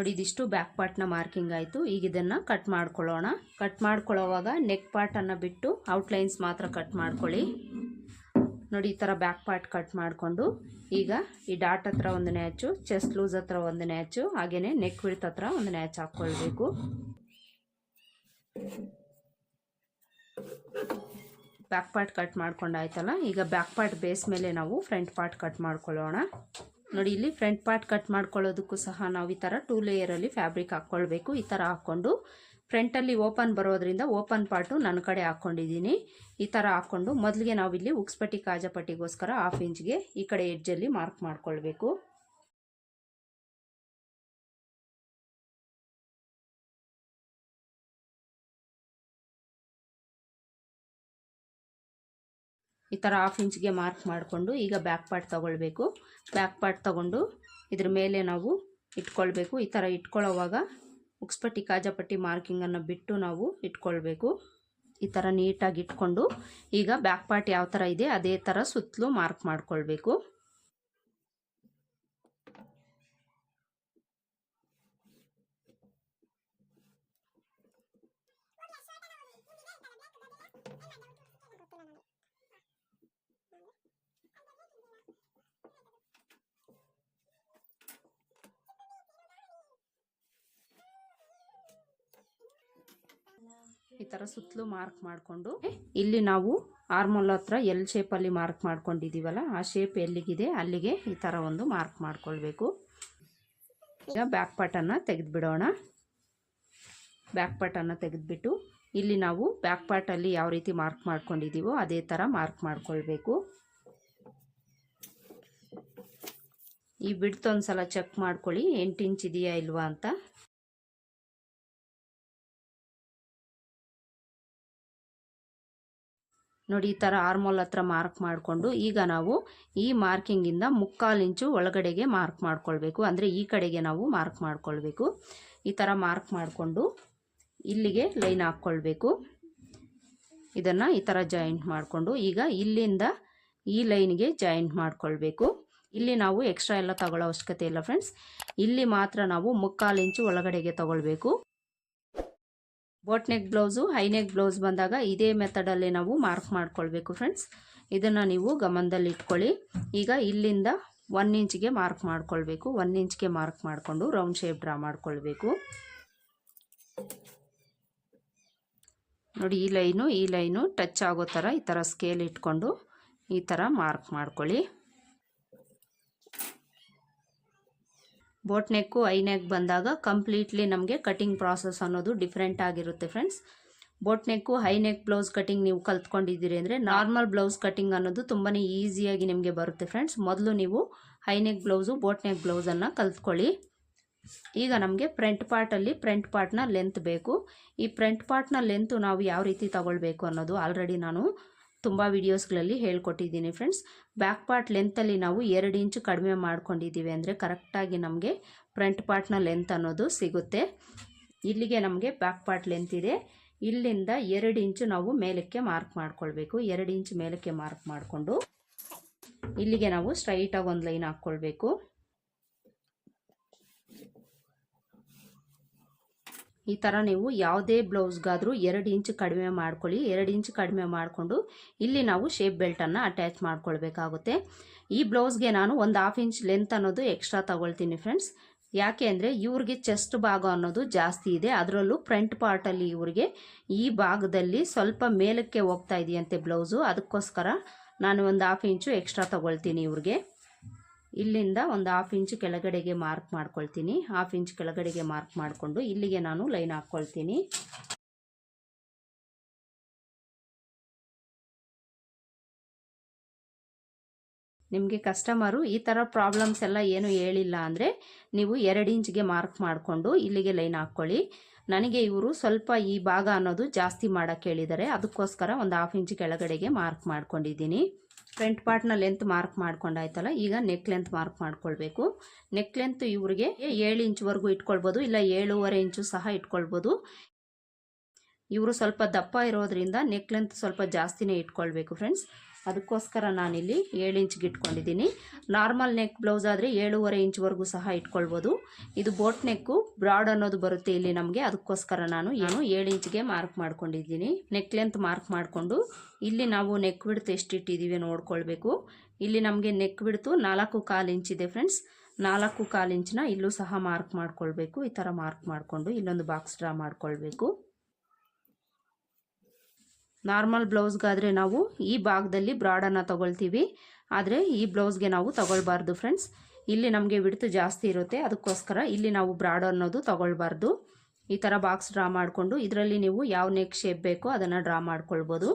ನೋಡಿ, ಇದಿಷ್ಟು ಬ್ಯಾಕ್ ಪಾರ್ಟ್ನ ಮಾರ್ಕಿಂಗ್ ಆಯಿತು. ಈಗ ಇದನ್ನು ಕಟ್ ಮಾಡ್ಕೊಳ್ಳೋಣ. ಕಟ್ ಮಾಡ್ಕೊಳ್ಳೋವಾಗ ನೆಕ್ ಪಾರ್ಟನ್ನು ಬಿಟ್ಟು ಔಟ್ಲೈನ್ಸ್ ಮಾತ್ರ ಕಟ್ ಮಾಡ್ಕೊಳ್ಳಿ. ನೋಡಿ, ಈ ಥರ ಬ್ಯಾಕ್ ಪಾರ್ಟ್ ಕಟ್ ಮಾಡಿಕೊಂಡು ಈಗ ಈ ಡಾಟ್ ಹತ್ರ ಒಂದು ನ್ಯಾಚು ಚೆಸ್ಟ್ ಲೂಸ್ ಹತ್ರ ಒಂದು ನ್ಯಾಚು ಹಾಗೆಯೇ ನೆಕ್ ವಿಡ್ತ್ ಹತ್ರ ಒಂದು ನ್ಯಾಚ್ ಹಾಕ್ಕೊಳ್ಬೇಕು. ಬ್ಯಾಕ್ ಪಾರ್ಟ್ ಕಟ್ ಮಾಡ್ಕೊಂಡಾಯ್ತಲ್ಲ, ಈಗ ಬ್ಯಾಕ್ ಪಾರ್ಟ್ ಬೇಸ್ ಮೇಲೆ ನಾವು ಫ್ರಂಟ್ ಪಾರ್ಟ್ ಕಟ್ ಮಾಡ್ಕೊಳ್ಳೋಣ. ನೋಡಿ, ಇಲ್ಲಿ ಫ್ರಂಟ್ ಪಾರ್ಟ್ ಕಟ್ ಮಾಡ್ಕೊಳ್ಳೋದಕ್ಕೂ ಸಹ ನಾವು ಈ ಥರ ಟೂ ಲೇಯರಲ್ಲಿ ಫ್ಯಾಬ್ರಿಕ್ ಹಾಕ್ಕೊಳ್ಬೇಕು. ಈ ಥರ ಹಾಕ್ಕೊಂಡು ಫ್ರಂಟಲ್ಲಿ ಓಪನ್ ಬರೋದ್ರಿಂದ ಓಪನ್ ಪಾರ್ಟು ನನ್ನ ಕಡೆ ಹಾಕ್ಕೊಂಡಿದ್ದೀನಿ. ಈ ಥರ ಹಾಕ್ಕೊಂಡು ಮೊದಲಿಗೆ ನಾವಿಲ್ಲಿ ಉಕ್ಸ್ಪಟ್ಟಿ ಕಾಜಪಟ್ಟಿಗೋಸ್ಕರ ಹಾಫ್ ಇಂಚ್ಗೆ ಈ ಕಡೆ ಎಡ್ಜಲ್ಲಿ ಮಾರ್ಕ್ ಮಾಡ್ಕೊಳ್ಬೇಕು. ಈ ಥರ ಹಾಫ್ ಇಂಚ್ಗೆ ಮಾರ್ಕ್ ಮಾಡಿಕೊಂಡು ಈಗ ಬ್ಯಾಕ್ ಪಾರ್ಟ್ ತೊಗೊಳ್ಬೇಕು. ಬ್ಯಾಕ್ ಪಾರ್ಟ್ ತೊಗೊಂಡು ಇದ್ರ ಮೇಲೆ ನಾವು ಇಟ್ಕೊಳ್ಬೇಕು. ಈ ಥರ ಇಟ್ಕೊಳ್ಳೋವಾಗ ಉಕ್ಸ್ಪಟ್ಟಿ, ಕಾಜಪಟ್ಟಿ ಮಾರ್ಕಿಂಗನ್ನು ಬಿಟ್ಟು ನಾವು ಇಟ್ಕೊಳ್ಬೇಕು. ಈ ಥರ ನೀಟಾಗಿ ಇಟ್ಕೊಂಡು ಈಗ ಬ್ಯಾಕ್ ಪಾರ್ಟ್ ಯಾವ ಥರ ಇದೆ, ಅದೇ ಥರ ಸುತ್ತಲೂ ಮಾರ್ಕ್ ಮಾಡ್ಕೊಳ್ಬೇಕು. ಈ ಥರ ಸುತ್ತಲೂ ಮಾರ್ಕ್ ಮಾಡಿಕೊಂಡು ಇಲ್ಲಿ ನಾವು ಆರ್ಮೋಲ್ ಹತ್ರ ಎಲ್ ಶೇಪಲ್ಲಿ ಮಾರ್ಕ್ ಮಾಡ್ಕೊಂಡಿದೀವಲ್ಲ ಆ ಶೇಪ್ ಎಲ್ಲಿಗಿದೆ ಅಲ್ಲಿಗೆ ಈ ಥರ ಒಂದು ಮಾರ್ಕ್ ಮಾಡ್ಕೊಳ್ಬೇಕು. ಈಗ ಬ್ಯಾಕ್ ಪಾರ್ಟನ್ನು ತೆಗೆದುಬಿಡೋಣ. ಬ್ಯಾಕ್ ಪಾರ್ಟನ್ನು ತೆಗೆದುಬಿಟ್ಟು ಇಲ್ಲಿ ನಾವು ಬ್ಯಾಕ್ ಪಾರ್ಟಲ್ಲಿ ಯಾವ ರೀತಿ ಮಾರ್ಕ್ ಮಾಡ್ಕೊಂಡಿದೀವೋ ಅದೇ ಥರ ಮಾರ್ಕ್ ಮಾಡ್ಕೊಳ್ಬೇಕು. ಈ ಬಿಡ್ತು ಒಂದು ಸಲ ಚೆಕ್ ಮಾಡ್ಕೊಳ್ಳಿ ಎಂಟು ಇಂಚ್ ಇದೆಯಾ ಇಲ್ವಾ ಅಂತ. ನೋಡಿ, ಈ ಥರ ಆರ್ಮೋಲ್ ಹತ್ರ ಮಾರ್ಕ್ ಮಾಡಿಕೊಂಡು ಈಗ ನಾವು ಈ ಮಾರ್ಕಿಂಗಿಂದ ಮುಕ್ಕಾಲು ಇಂಚು ಒಳಗಡೆಗೆ ಮಾರ್ಕ್ ಮಾಡ್ಕೊಳ್ಬೇಕು. ಅಂದರೆ ಈ ಕಡೆಗೆ ನಾವು ಮಾರ್ಕ್ ಮಾಡ್ಕೊಳ್ಬೇಕು. ಈ ಥರ ಮಾರ್ಕ್ ಮಾಡಿಕೊಂಡು ಇಲ್ಲಿಗೆ ಲೈನ್ ಹಾಕ್ಕೊಳ್ಬೇಕು. ಇದನ್ನು ಈ ಥರ ಜಾಯಿಂಟ್ ಮಾಡಿಕೊಂಡು ಈಗ ಇಲ್ಲಿಂದ ಈ ಲೈನ್ಗೆ ಜಾಯಿಂಟ್ ಮಾಡ್ಕೊಳ್ಬೇಕು. ಇಲ್ಲಿ ನಾವು ಎಕ್ಸ್ಟ್ರಾ ಎಲ್ಲ ತಗೊಳ್ಳೋ ಅವಶ್ಯಕತೆ ಇಲ್ಲ ಫ್ರೆಂಡ್ಸ್. ಇಲ್ಲಿ ಮಾತ್ರ ನಾವು ಮುಕ್ಕಾಲು ಇಂಚು ಒಳಗಡೆಗೆ ತಗೊಳ್ಬೇಕು. Boat neck blouse high neck blouse ಬಂದಾಗ ಇದೇ ಮೆಥಡಲ್ಲಿ ನಾವು ಮಾರ್ಕ್ ಮಾಡ್ಕೊಳ್ಬೇಕು ಫ್ರೆಂಡ್ಸ್ ಇದನ್ನು ನೀವು ಗಮನದಲ್ಲಿ ಇಟ್ಕೊಳ್ಳಿ. ಈಗ ಇಲ್ಲಿಂದ ಒನ್ ಇಂಚ್ಗೆ ಮಾರ್ಕ್ ಮಾಡ್ಕೊಳ್ಬೇಕು. ಒನ್ ಇಂಚ್ಗೆ ಮಾರ್ಕ್ ಮಾಡಿಕೊಂಡು ರೌಂಡ್ ಶೇಪ್ ಡ್ರಾ ಮಾಡ್ಕೊಳ್ಬೇಕು. ನೋಡಿ, ಈ ಲೈನು ಈ ಲೈನು ಟಚ್ ಆಗೋ ಥರ ಈ ಥರ ಸ್ಕೇಲ್ ಇಟ್ಕೊಂಡು ಈ ಥರ ಮಾರ್ಕ್ ಮಾಡ್ಕೊಳ್ಳಿ. ಬೋಟ್ ನೆಕ್ಕು ಐ ನೆಕ್ ಬಂದಾಗ ಕಂಪ್ಲೀಟ್ಲಿ ನಮಗೆ ಕಟಿಂಗ್ ಪ್ರಾಸೆಸ್ ಅನ್ನೋದು ಡಿಫ್ರೆಂಟ್ ಆಗಿರುತ್ತೆ friends boat neck high neck blouse cutting ನೀವು ಕಲ್ತ್ಕೊಂಡಿದ್ದೀರಿ ಅಂದರೆ ನಾರ್ಮಲ್ ಬ್ಲೌಸ್ ಕಟಿಂಗ್ ಅನ್ನೋದು ತುಂಬಾ ಈಸಿಯಾಗಿ ನಿಮಗೆ ಬರುತ್ತೆ ಫ್ರೆಂಡ್ಸ್ ಮೊದಲು ನೀವು high neck blouse boat neck ಬ್ಲೌಸನ್ನು ಕಲ್ತ್ಕೊಳ್ಳಿ. ಈಗ ನಮಗೆ ಫ್ರಂಟ್ ಪಾರ್ಟಲ್ಲಿ ಫ್ರಂಟ್ ಪಾರ್ಟ್ನ ಲೆಂತ್ ಬೇಕು. ಈ ಫ್ರಂಟ್ ಪಾರ್ಟ್ನ ಲೆಂತು ನಾವು ಯಾವ ರೀತಿ ತಗೊಳ್ಬೇಕು ಅನ್ನೋದು ಆಲ್ರೆಡಿ ನಾನು ತುಂಬ ವೀಡಿಯೋಸ್ಗಳಲ್ಲಿ ಹೇಳ್ಕೊಟ್ಟಿದ್ದೀನಿ ಫ್ರೆಂಡ್ಸ್ ಬ್ಯಾಕ್ ಪಾರ್ಟ್ ಲೆಂತಲ್ಲಿ ನಾವು ಎರಡು ಇಂಚು ಕಡಿಮೆ ಮಾಡ್ಕೊಂಡಿದ್ದೀವಿ ಅಂದರೆ ಕರೆಕ್ಟಾಗಿ ನಮಗೆ ಫ್ರಂಟ್ ಪಾರ್ಟ್ನ ಲೆಂತ್ ಅನ್ನೋದು ಸಿಗುತ್ತೆ. ಇಲ್ಲಿಗೆ ನಮಗೆ ಬ್ಯಾಕ್ ಪಾರ್ಟ್ ಲೆಂತ್ ಇದೆ. ಇಲ್ಲಿಂದ ಎರಡು ಇಂಚು ನಾವು ಮೇಲಕ್ಕೆ ಮಾರ್ಕ್ ಮಾಡ್ಕೊಳ್ಬೇಕು. ಎರಡು ಇಂಚು ಮೇಲಕ್ಕೆ ಮಾರ್ಕ್ ಮಾಡಿಕೊಂಡು ಇಲ್ಲಿಗೆ ನಾವು ಸ್ಟ್ರೈಟಾಗಿ ಒಂದು ಲೈನ್ ಹಾಕ್ಕೊಳ್ಬೇಕು. ಈ ಥರ ನೀವು ಯಾವುದೇ ಬ್ಲೌಸ್ಗಾದರೂ ಎರಡು ಇಂಚು ಕಡಿಮೆ ಮಾಡ್ಕೊಳ್ಳಿ. ಎರಡು ಇಂಚು ಕಡಿಮೆ ಮಾಡಿಕೊಂಡು ಇಲ್ಲಿ ನಾವು ಶೇಪ್ ಬೆಲ್ಟನ್ನು ಅಟ್ಯಾಚ್ ಮಾಡ್ಕೊಳ್ಬೇಕಾಗುತ್ತೆ. ಈ ಬ್ಲೌಸ್ಗೆ ನಾನು ಒಂದು ಹಾಫ್ ಇಂಚ್ ಲೆಂತ್ ಅನ್ನೋದು ಎಕ್ಸ್ಟ್ರಾ ತಗೊಳ್ತೀನಿ ಫ್ರೆಂಡ್ಸ್ ಯಾಕೆ ಅಂದರೆ ಇವ್ರಿಗೆ ಚೆಸ್ಟ್ ಭಾಗ ಅನ್ನೋದು ಜಾಸ್ತಿ ಇದೆ. ಅದರಲ್ಲೂ ಫ್ರಂಟ್ ಪಾರ್ಟಲ್ಲಿ ಇವ್ರಿಗೆ ಈ ಭಾಗದಲ್ಲಿ ಸ್ವಲ್ಪ ಮೇಲಕ್ಕೆ ಹೋಗ್ತಾ ಇದೆಯಂತೆ ಬ್ಲೌಸು. ಅದಕ್ಕೋಸ್ಕರ ನಾನು ಒಂದು ಹಾಫ್ ಇಂಚು ಎಕ್ಸ್ಟ್ರಾ ತಗೊಳ್ತೀನಿ ಇವ್ರಿಗೆ. ಇಲ್ಲಿಂದ ಒಂದು ಹಾಫ್ ಇಂಚ್ ಕೆಳಗಡೆಗೆ ಮಾರ್ಕ್ ಮಾಡ್ಕೊಳ್ತೀನಿ. ಹಾಫ್ ಇಂಚ್ ಕೆಳಗಡೆಗೆ ಮಾರ್ಕ್ ಮಾಡಿಕೊಂಡು ಇಲ್ಲಿಗೆ ನಾನು ಲೈನ್ ಹಾಕ್ಕೊಳ್ತೀನಿ. ನಿಮಗೆ ಕಸ್ಟಮರು ಈ ಥರ ಪ್ರಾಬ್ಲಮ್ಸ್ ಎಲ್ಲ ಏನು ಹೇಳಿಲ್ಲ ಅಂದರೆ ನೀವು ಎರಡು ಇಂಚ್ಗೆ ಮಾರ್ಕ್ ಮಾಡಿಕೊಂಡು ಇಲ್ಲಿಗೆ ಲೈನ್ ಹಾಕ್ಕೊಳ್ಳಿ. ನನಗೆ ಇವರು ಸ್ವಲ್ಪ ಈ ಭಾಗ ಅನ್ನೋದು ಜಾಸ್ತಿ ಮಾಡೋಕ್ಕೆ ಹೇಳಿದ್ದಾರೆ. ಅದಕ್ಕೋಸ್ಕರ ಒಂದು ಹಾಫ್ ಇಂಚ್ ಕೆಳಗಡೆಗೆ ಮಾರ್ಕ್ ಮಾಡ್ಕೊಂಡಿದ್ದೀನಿ. ಫ್ರಂಟ್ ಪಾರ್ಟ್ನ ಲೆಂತ್ ಮಾರ್ಕ್ ಮಾಡ್ಕೊಂಡಾಯ್ತಲ್ಲ ಈಗ ನೆಕ್ ಲೆಂತ್ ಮಾರ್ಕ್ ಮಾಡ್ಕೊಳ್ಬೇಕು. ನೆಕ್ ಲೆಂತ್ ಇವ್ರಿಗೆ ಏಳು ಇಂಚ್ವರೆಗೂ ಇಟ್ಕೊಳ್ಬೋದು, ಇಲ್ಲ ಏಳೂವರೆ ಇಂಚು ಸಹ ಇಟ್ಕೊಳ್ಬೋದು. ಇವರು ಸ್ವಲ್ಪ ದಪ್ಪ ಇರೋದ್ರಿಂದ ನೆಕ್ ಲೆಂತ್ ಸ್ವಲ್ಪ ಜಾಸ್ತಿನೇ ಇಟ್ಕೊಳ್ಬೇಕು ಫ್ರೆಂಡ್ಸ್ ಅದಕ್ಕೋಸ್ಕರ ನಾನಿಲ್ಲಿ ಏಳು ಇಂಚ್ಗೆ ಇಟ್ಕೊಂಡಿದ್ದೀನಿ ನಾರ್ಮಲ್ ನೆಕ್ ಬ್ಲೌಸ್ ಆದರೆ ಏಳೂವರೆ ಇಂಚ್ವರೆಗೂ ಸಹ ಇಟ್ಕೊಳ್ಬೋದು. ಇದು ಬೋಟ್ ನೆಕ್ಕು ಬ್ರಾಡ್ ಅನ್ನೋದು ಬರುತ್ತೆ ಇಲ್ಲಿ ನಮಗೆ. ಅದಕ್ಕೋಸ್ಕರ ನಾನು ಏನು ಏಳು ಇಂಚ್ಗೆ ಮಾರ್ಕ್ ಮಾಡ್ಕೊಂಡಿದ್ದೀನಿ. ನೆಕ್ ಲೆಂತ್ ಮಾರ್ಕ್ ಮಾಡಿಕೊಂಡು ಇಲ್ಲಿ ನಾವು ನೆಕ್ ಬಿಡ್ತು ಎಷ್ಟು ಇಟ್ಟಿದ್ದೀವಿ ನೋಡ್ಕೊಳ್ಬೇಕು. ಇಲ್ಲಿ ನಮಗೆ ನೆಕ್ ಬಿಡ್ತು ನಾಲ್ಕು ಕಾಲು ಇದೆ ಫ್ರೆಂಡ್ಸ್ ನಾಲ್ಕು ಕಾಲು ಇಂಚನ್ನ ಇಲ್ಲೂ ಸಹ ಮಾರ್ಕ್ ಮಾಡ್ಕೊಳ್ಬೇಕು. ಈ ಥರ ಮಾರ್ಕ್ ಮಾಡಿಕೊಂಡು ಇಲ್ಲೊಂದು ಬಾಕ್ಸ್ ಡ್ರಾ ಮಾಡ್ಕೊಳ್ಬೇಕು. ನಾರ್ಮಲ್ ಬ್ಲೌಸ್ಗಾದರೆ ನಾವು ಈ ಭಾಗದಲ್ಲಿ ಬ್ರಾಡನ್ನು ತಗೊಳ್ತೀವಿ. ಆದರೆ ಈ ಬ್ಲೌಸ್ಗೆ ನಾವು ತಗೊಳ್ಬಾರ್ದು ಫ್ರೆಂಡ್ಸ್. ಇಲ್ಲಿ ನಮಗೆ ಬಿಡ್ತು ಜಾಸ್ತಿ ಇರುತ್ತೆ. ಅದಕ್ಕೋಸ್ಕರ ಇಲ್ಲಿ ನಾವು ಬ್ರಾಡ್ ಅನ್ನೋದು ತಗೊಳ್ಬಾರ್ದು. ಈ ಥರ ಬಾಕ್ಸ್ ಡ್ರಾ ಮಾಡಿಕೊಂಡು ಇದರಲ್ಲಿ ನೀವು ಯಾವ ನೆಕ್ ಶೇಪ್ ಬೇಕೋ ಅದನ್ನು ಡ್ರಾ ಮಾಡ್ಕೊಳ್ಬೋದು.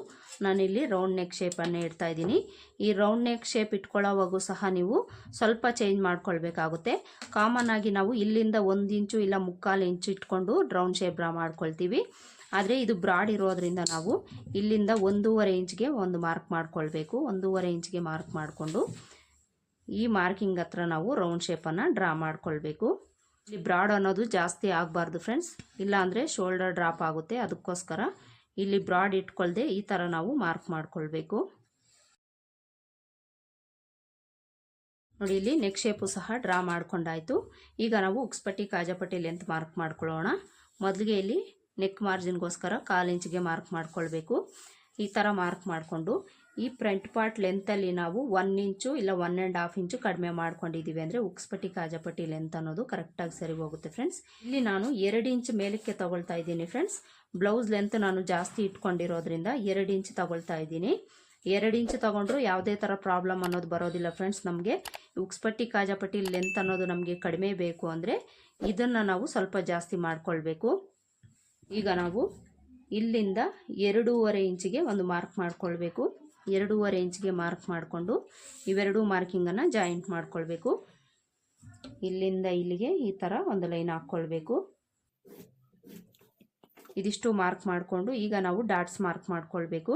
ನಾನಿಲ್ಲಿ ರೌಂಡ್ ನೆಕ್ ಶೇಪನ್ನು ಇಡ್ತಾ ಇದ್ದೀನಿ. ಈ ರೌಂಡ್ ನೆಕ್ ಶೇಪ್ ಇಟ್ಕೊಳ್ಳೋವಾಗೂ ಸಹ ನೀವು ಸ್ವಲ್ಪ ಚೇಂಜ್ ಮಾಡ್ಕೊಳ್ಬೇಕಾಗುತ್ತೆ. ಕಾಮನ್ ಆಗಿ ನಾವು ಇಲ್ಲಿಂದ ಒಂದು ಇಂಚು ಇಲ್ಲ ಮುಕ್ಕಾಲು ಇಂಚು ಇಟ್ಕೊಂಡು ರೌಂಡ್ ಶೇಪ್ ಡ್ರಾ ಮಾಡ್ಕೊಳ್ತೀವಿ. ಆದರೆ ಇದು ಬ್ರಾಡ್ ಇರೋದ್ರಿಂದ ನಾವು ಇಲ್ಲಿಂದ ಒಂದೂವರೆ ಇಂಚ್ಗೆ ಒಂದು ಮಾರ್ಕ್ ಮಾಡ್ಕೊಳ್ಬೇಕು. ಒಂದೂವರೆ ಇಂಚ್ಗೆ ಮಾರ್ಕ್ ಮಾಡಿಕೊಂಡು ಈ ಮಾರ್ಕಿಂಗ್ ಹತ್ರ ನಾವು ರೌಂಡ್ ಶೇಪನ್ನು ಡ್ರಾ ಮಾಡ್ಕೊಳ್ಬೇಕು. ಇಲ್ಲಿ ಬ್ರಾಡ್ ಅನ್ನೋದು ಜಾಸ್ತಿ ಆಗಬಾರ್ದು ಫ್ರೆಂಡ್ಸ್ ಇಲ್ಲಾಂದರೆ ಶೋಲ್ಡರ್ ಡ್ರಾಪ್ ಆಗುತ್ತೆ. ಅದಕ್ಕೋಸ್ಕರ ಇಲ್ಲಿ ಬ್ರಾಡ್ ಇಟ್ಕೊಳ್ದೆ ಈ ಥರ ನಾವು ಮಾರ್ಕ್ ಮಾಡ್ಕೊಳ್ಬೇಕು. ನೋಡಿ, ಇಲ್ಲಿ ನೆಕ್ ಶೇಪು ಸಹ ಡ್ರಾ ಮಾಡ್ಕೊಂಡಾಯಿತು. ಈಗ ನಾವು ಉಕ್ಸ್ಪಟ್ಟಿ, ಕಾಜಾಪಟ್ಟಿ ಲೆಂತ್ ಮಾರ್ಕ್ ಮಾಡ್ಕೊಳ್ಳೋಣ. ಮೊದಲಿಗೆ ಇಲ್ಲಿ ನೆಕ್ ಮಾರ್ಜಿನ್ಗೋಸ್ಕರ ಕಾಲು ಇಂಚಿಗೆ ಮಾರ್ಕ್ ಮಾಡ್ಕೊಳ್ಬೇಕು. ಈ ಥರ ಮಾರ್ಕ್ ಮಾಡಿಕೊಂಡು ಈ ಫ್ರಂಟ್ ಪಾರ್ಟ್ ಲೆಂತಲ್ಲಿ ನಾವು ಒನ್ ಇಂಚು ಇಲ್ಲ ಒನ್ ಆ್ಯಂಡ್ ಹಾಫ್ ಇಂಚು ಕಡಿಮೆ ಮಾಡ್ಕೊಂಡಿದ್ದೀವಿ ಅಂದರೆ ಉಕ್ಸ್ಪಟ್ಟಿ ಕಾಜಪಟ್ಟಿ ಲೆಂತ್ ಅನ್ನೋದು ಕರೆಕ್ಟಾಗಿ ಸರಿ ಹೋಗುತ್ತೆ ಫ್ರೆಂಡ್ಸ್ ಇಲ್ಲಿ ನಾನು ಎರಡು ಇಂಚ್ ಮೇಲಕ್ಕೆ ತಗೊಳ್ತಾ ಇದ್ದೀನಿ ಫ್ರೆಂಡ್ಸ್ ಬ್ಲೌಸ್ ಲೆಂತ್ ನಾನು ಜಾಸ್ತಿ ಇಟ್ಕೊಂಡಿರೋದ್ರಿಂದ ಎರಡು ಇಂಚ್ ತಗೊಳ್ತಾ ಇದ್ದೀನಿ. ಎರಡು ಇಂಚ್ ತಗೊಂಡ್ರು ಯಾವುದೇ ಥರ ಪ್ರಾಬ್ಲಮ್ ಅನ್ನೋದು ಬರೋದಿಲ್ಲ ಫ್ರೆಂಡ್ಸ್ ನಮಗೆ. ಉಕ್ಸ್ಪಟ್ಟಿ ಕಾಜಪಟ್ಟಿ ಲೆಂತ್ ಅನ್ನೋದು ನಮಗೆ ಕಡಿಮೆ ಬೇಕು ಅಂದರೆ ಇದನ್ನು ನಾವು ಸ್ವಲ್ಪ ಜಾಸ್ತಿ ಮಾಡ್ಕೊಳ್ಬೇಕು. ಈಗ ನಾವು ಇಲ್ಲಿಂದ ಎರಡೂವರೆ ಇಂಚಿಗೆ ಒಂದು ಮಾರ್ಕ್ ಮಾಡ್ಕೊಳ್ಬೇಕು. ಎರಡೂವರೆ ಇಂಚಿಗೆ ಮಾರ್ಕ್ ಮಾಡಿಕೊಂಡು ಇವೆರಡೂ ಮಾರ್ಕಿಂಗನ್ನು ಜಾಯಿಂಟ್ ಮಾಡ್ಕೊಳ್ಬೇಕು. ಇಲ್ಲಿಂದ ಇಲ್ಲಿಗೆ ಈ ಥರ ಒಂದು ಲೈನ್ ಹಾಕ್ಕೊಳ್ಬೇಕು ಇದಿಷ್ಟು ಮಾರ್ಕ್ ಮಾಡಿಕೊಂಡು ಈಗ ನಾವು ಡಾಟ್ಸ್ ಮಾರ್ಕ್ ಮಾಡ್ಕೊಳ್ಬೇಕು.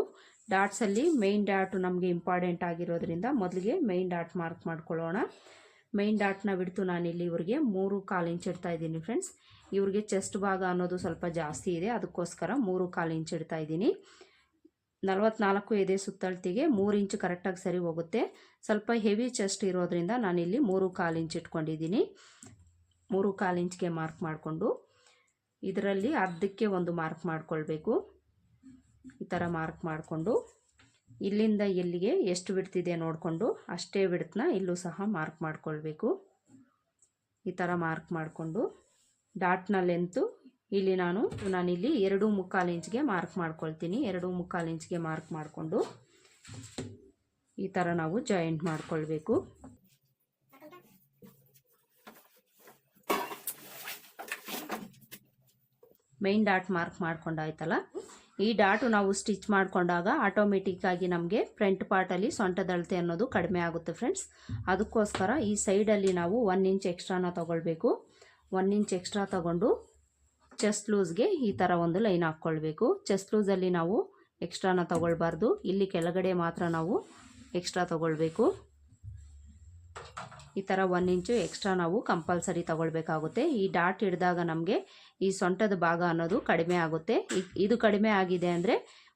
ಡಾಟ್ಸಲ್ಲಿ ಮೈನ್ ಡಾಟ್ ನಮಗೆ ಇಂಪಾರ್ಟೆಂಟ್ ಆಗಿರೋದ್ರಿಂದ ಮೊದಲಿಗೆ ಮೈನ್ ಡಾಟ್ ಮಾರ್ಕ್ ಮಾಡ್ಕೊಳ್ಳೋಣ. ಮೈನ್ ಡಾಟ್ನ ಬಿಡ್ತು ನಾನಿಲ್ಲಿ ಇವ್ರಿಗೆ ಮೂರು ಕಾಲು ಇಂಚ್ ಇಡ್ತಾ ಇದ್ದೀನಿ ಫ್ರೆಂಡ್ಸ್ ಇವ್ರಿಗೆ ಚೆಸ್ಟ್ ಭಾಗ ಅನ್ನೋದು ಸ್ವಲ್ಪ ಜಾಸ್ತಿ ಇದೆ. ಅದಕ್ಕೋಸ್ಕರ ಮೂರು ಕಾಲು ಇಂಚ್ ಇಡ್ತಾ ಇದ್ದೀನಿ. ನಲವತ್ನಾಲ್ಕು ಎದೆ ಸುತ್ತಳತಿಗೆ ಮೂರು ಇಂಚು ಕರೆಕ್ಟಾಗಿ ಸರಿ ಹೋಗುತ್ತೆ. ಸ್ವಲ್ಪ ಹೆವಿ ಚೆಸ್ಟ್ ಇರೋದ್ರಿಂದ ನಾನಿಲ್ಲಿ ಮೂರು ಕಾಲು ಇಂಚ್ ಇಟ್ಕೊಂಡಿದ್ದೀನಿ. ಮೂರು ಕಾಲು ಇಂಚ್ಗೆ ಮಾರ್ಕ್ ಮಾಡಿಕೊಂಡು ಇದರಲ್ಲಿ ಅರ್ಧಕ್ಕೆ ಒಂದು ಮಾರ್ಕ್ ಮಾಡಿಕೊಳ್ಬೇಕು. ಈ ಥರ ಮಾರ್ಕ್ ಮಾಡಿಕೊಂಡು ಇಲ್ಲಿಂದ ಇಲ್ಲಿಗೆ ಎಷ್ಟು ಬಿಡ್ತಿದೆ ನೋಡಿಕೊಂಡು ಅಷ್ಟೇ ಬಿಡ್ತನ ಇಲ್ಲೂ ಸಹ ಮಾರ್ಕ್ ಮಾಡಿಕೊಳ್ಬೇಕು. ಈ ಥರ ಮಾರ್ಕ್ ಮಾಡಿಕೊಂಡು ಡಾಟ್ನ ಲೆಂತು ಇಲ್ಲಿ ನಾನು ನಾನಿಲ್ಲಿ ಎರಡು ಮುಕ್ಕಾಲು ಇಂಚ್ಗೆ ಮಾರ್ಕ್ ಮಾಡ್ಕೊಳ್ತೀನಿ. ಎರಡು ಮುಕ್ಕಾಲು ಇಂಚ್ಗೆ ಮಾರ್ಕ್ ಮಾಡಿಕೊಂಡು ಈ ಥರ ನಾವು ಜಾಯಿಂಟ್ ಮಾಡಿಕೊಳ್ಬೇಕು. ಮೈನ್ ಡಾಟ್ ಮಾರ್ಕ್ ಮಾಡ್ಕೊಂಡಾಯ್ತಲ್ಲ ಈ ಡಾಟು ನಾವು ಸ್ಟಿಚ್ ಮಾಡಿಕೊಂಡಾಗ ಆಟೋಮೆಟಿಕ್ಕಾಗಿ ನಮಗೆ ಫ್ರಂಟ್ ಪಾರ್ಟಲ್ಲಿ ಸೊಂಟದಳತೆ ಅನ್ನೋದು ಕಡಿಮೆ ಆಗುತ್ತೆ ಫ್ರೆಂಡ್ಸ್ ಅದಕ್ಕೋಸ್ಕರ ಈ ಸೈಡಲ್ಲಿ ನಾವು ಒನ್ ಇಂಚ್ ಎಕ್ಸ್ಟ್ರಾನ ತೊಗೊಳ್ಬೇಕು. ಒನ್ ಇಂಚ್ ಎಕ್ಸ್ಟ್ರಾ ತಗೊಂಡು ಚೆಸ್ಟ್ ಲೂಸ್ಗೆ ಈ ಥರ ಒಂದು ಲೈನ್ ಹಾಕ್ಕೊಳ್ಬೇಕು. ಚೆಸ್ಟ್ ಲೂಸಲ್ಲಿ ನಾವು ಎಕ್ಸ್ಟ್ರಾನ ತಗೊಳ್ಬಾರ್ದು. ಇಲ್ಲಿ ಕೆಳಗಡೆ ಮಾತ್ರ ನಾವು ಎಕ್ಸ್ಟ್ರಾ ತಗೊಳ್ಬೇಕು. ಈ ಥರ ಒನ್ ಇಂಚು ಎಕ್ಸ್ಟ್ರಾ ನಾವು ಕಂಪಲ್ಸರಿ ತಗೊಳ್ಬೇಕಾಗುತ್ತೆ. ಈ ಡಾಟ್ ಹಿಡಿದಾಗ ನಮಗೆ ಈ ಸೊಂಟದ ಭಾಗ ಅನ್ನೋದು ಕಡಿಮೆ ಆಗುತ್ತೆ. ಇದು ಕಡಿಮೆ ಆಗಿದೆ ಅಂದರೆ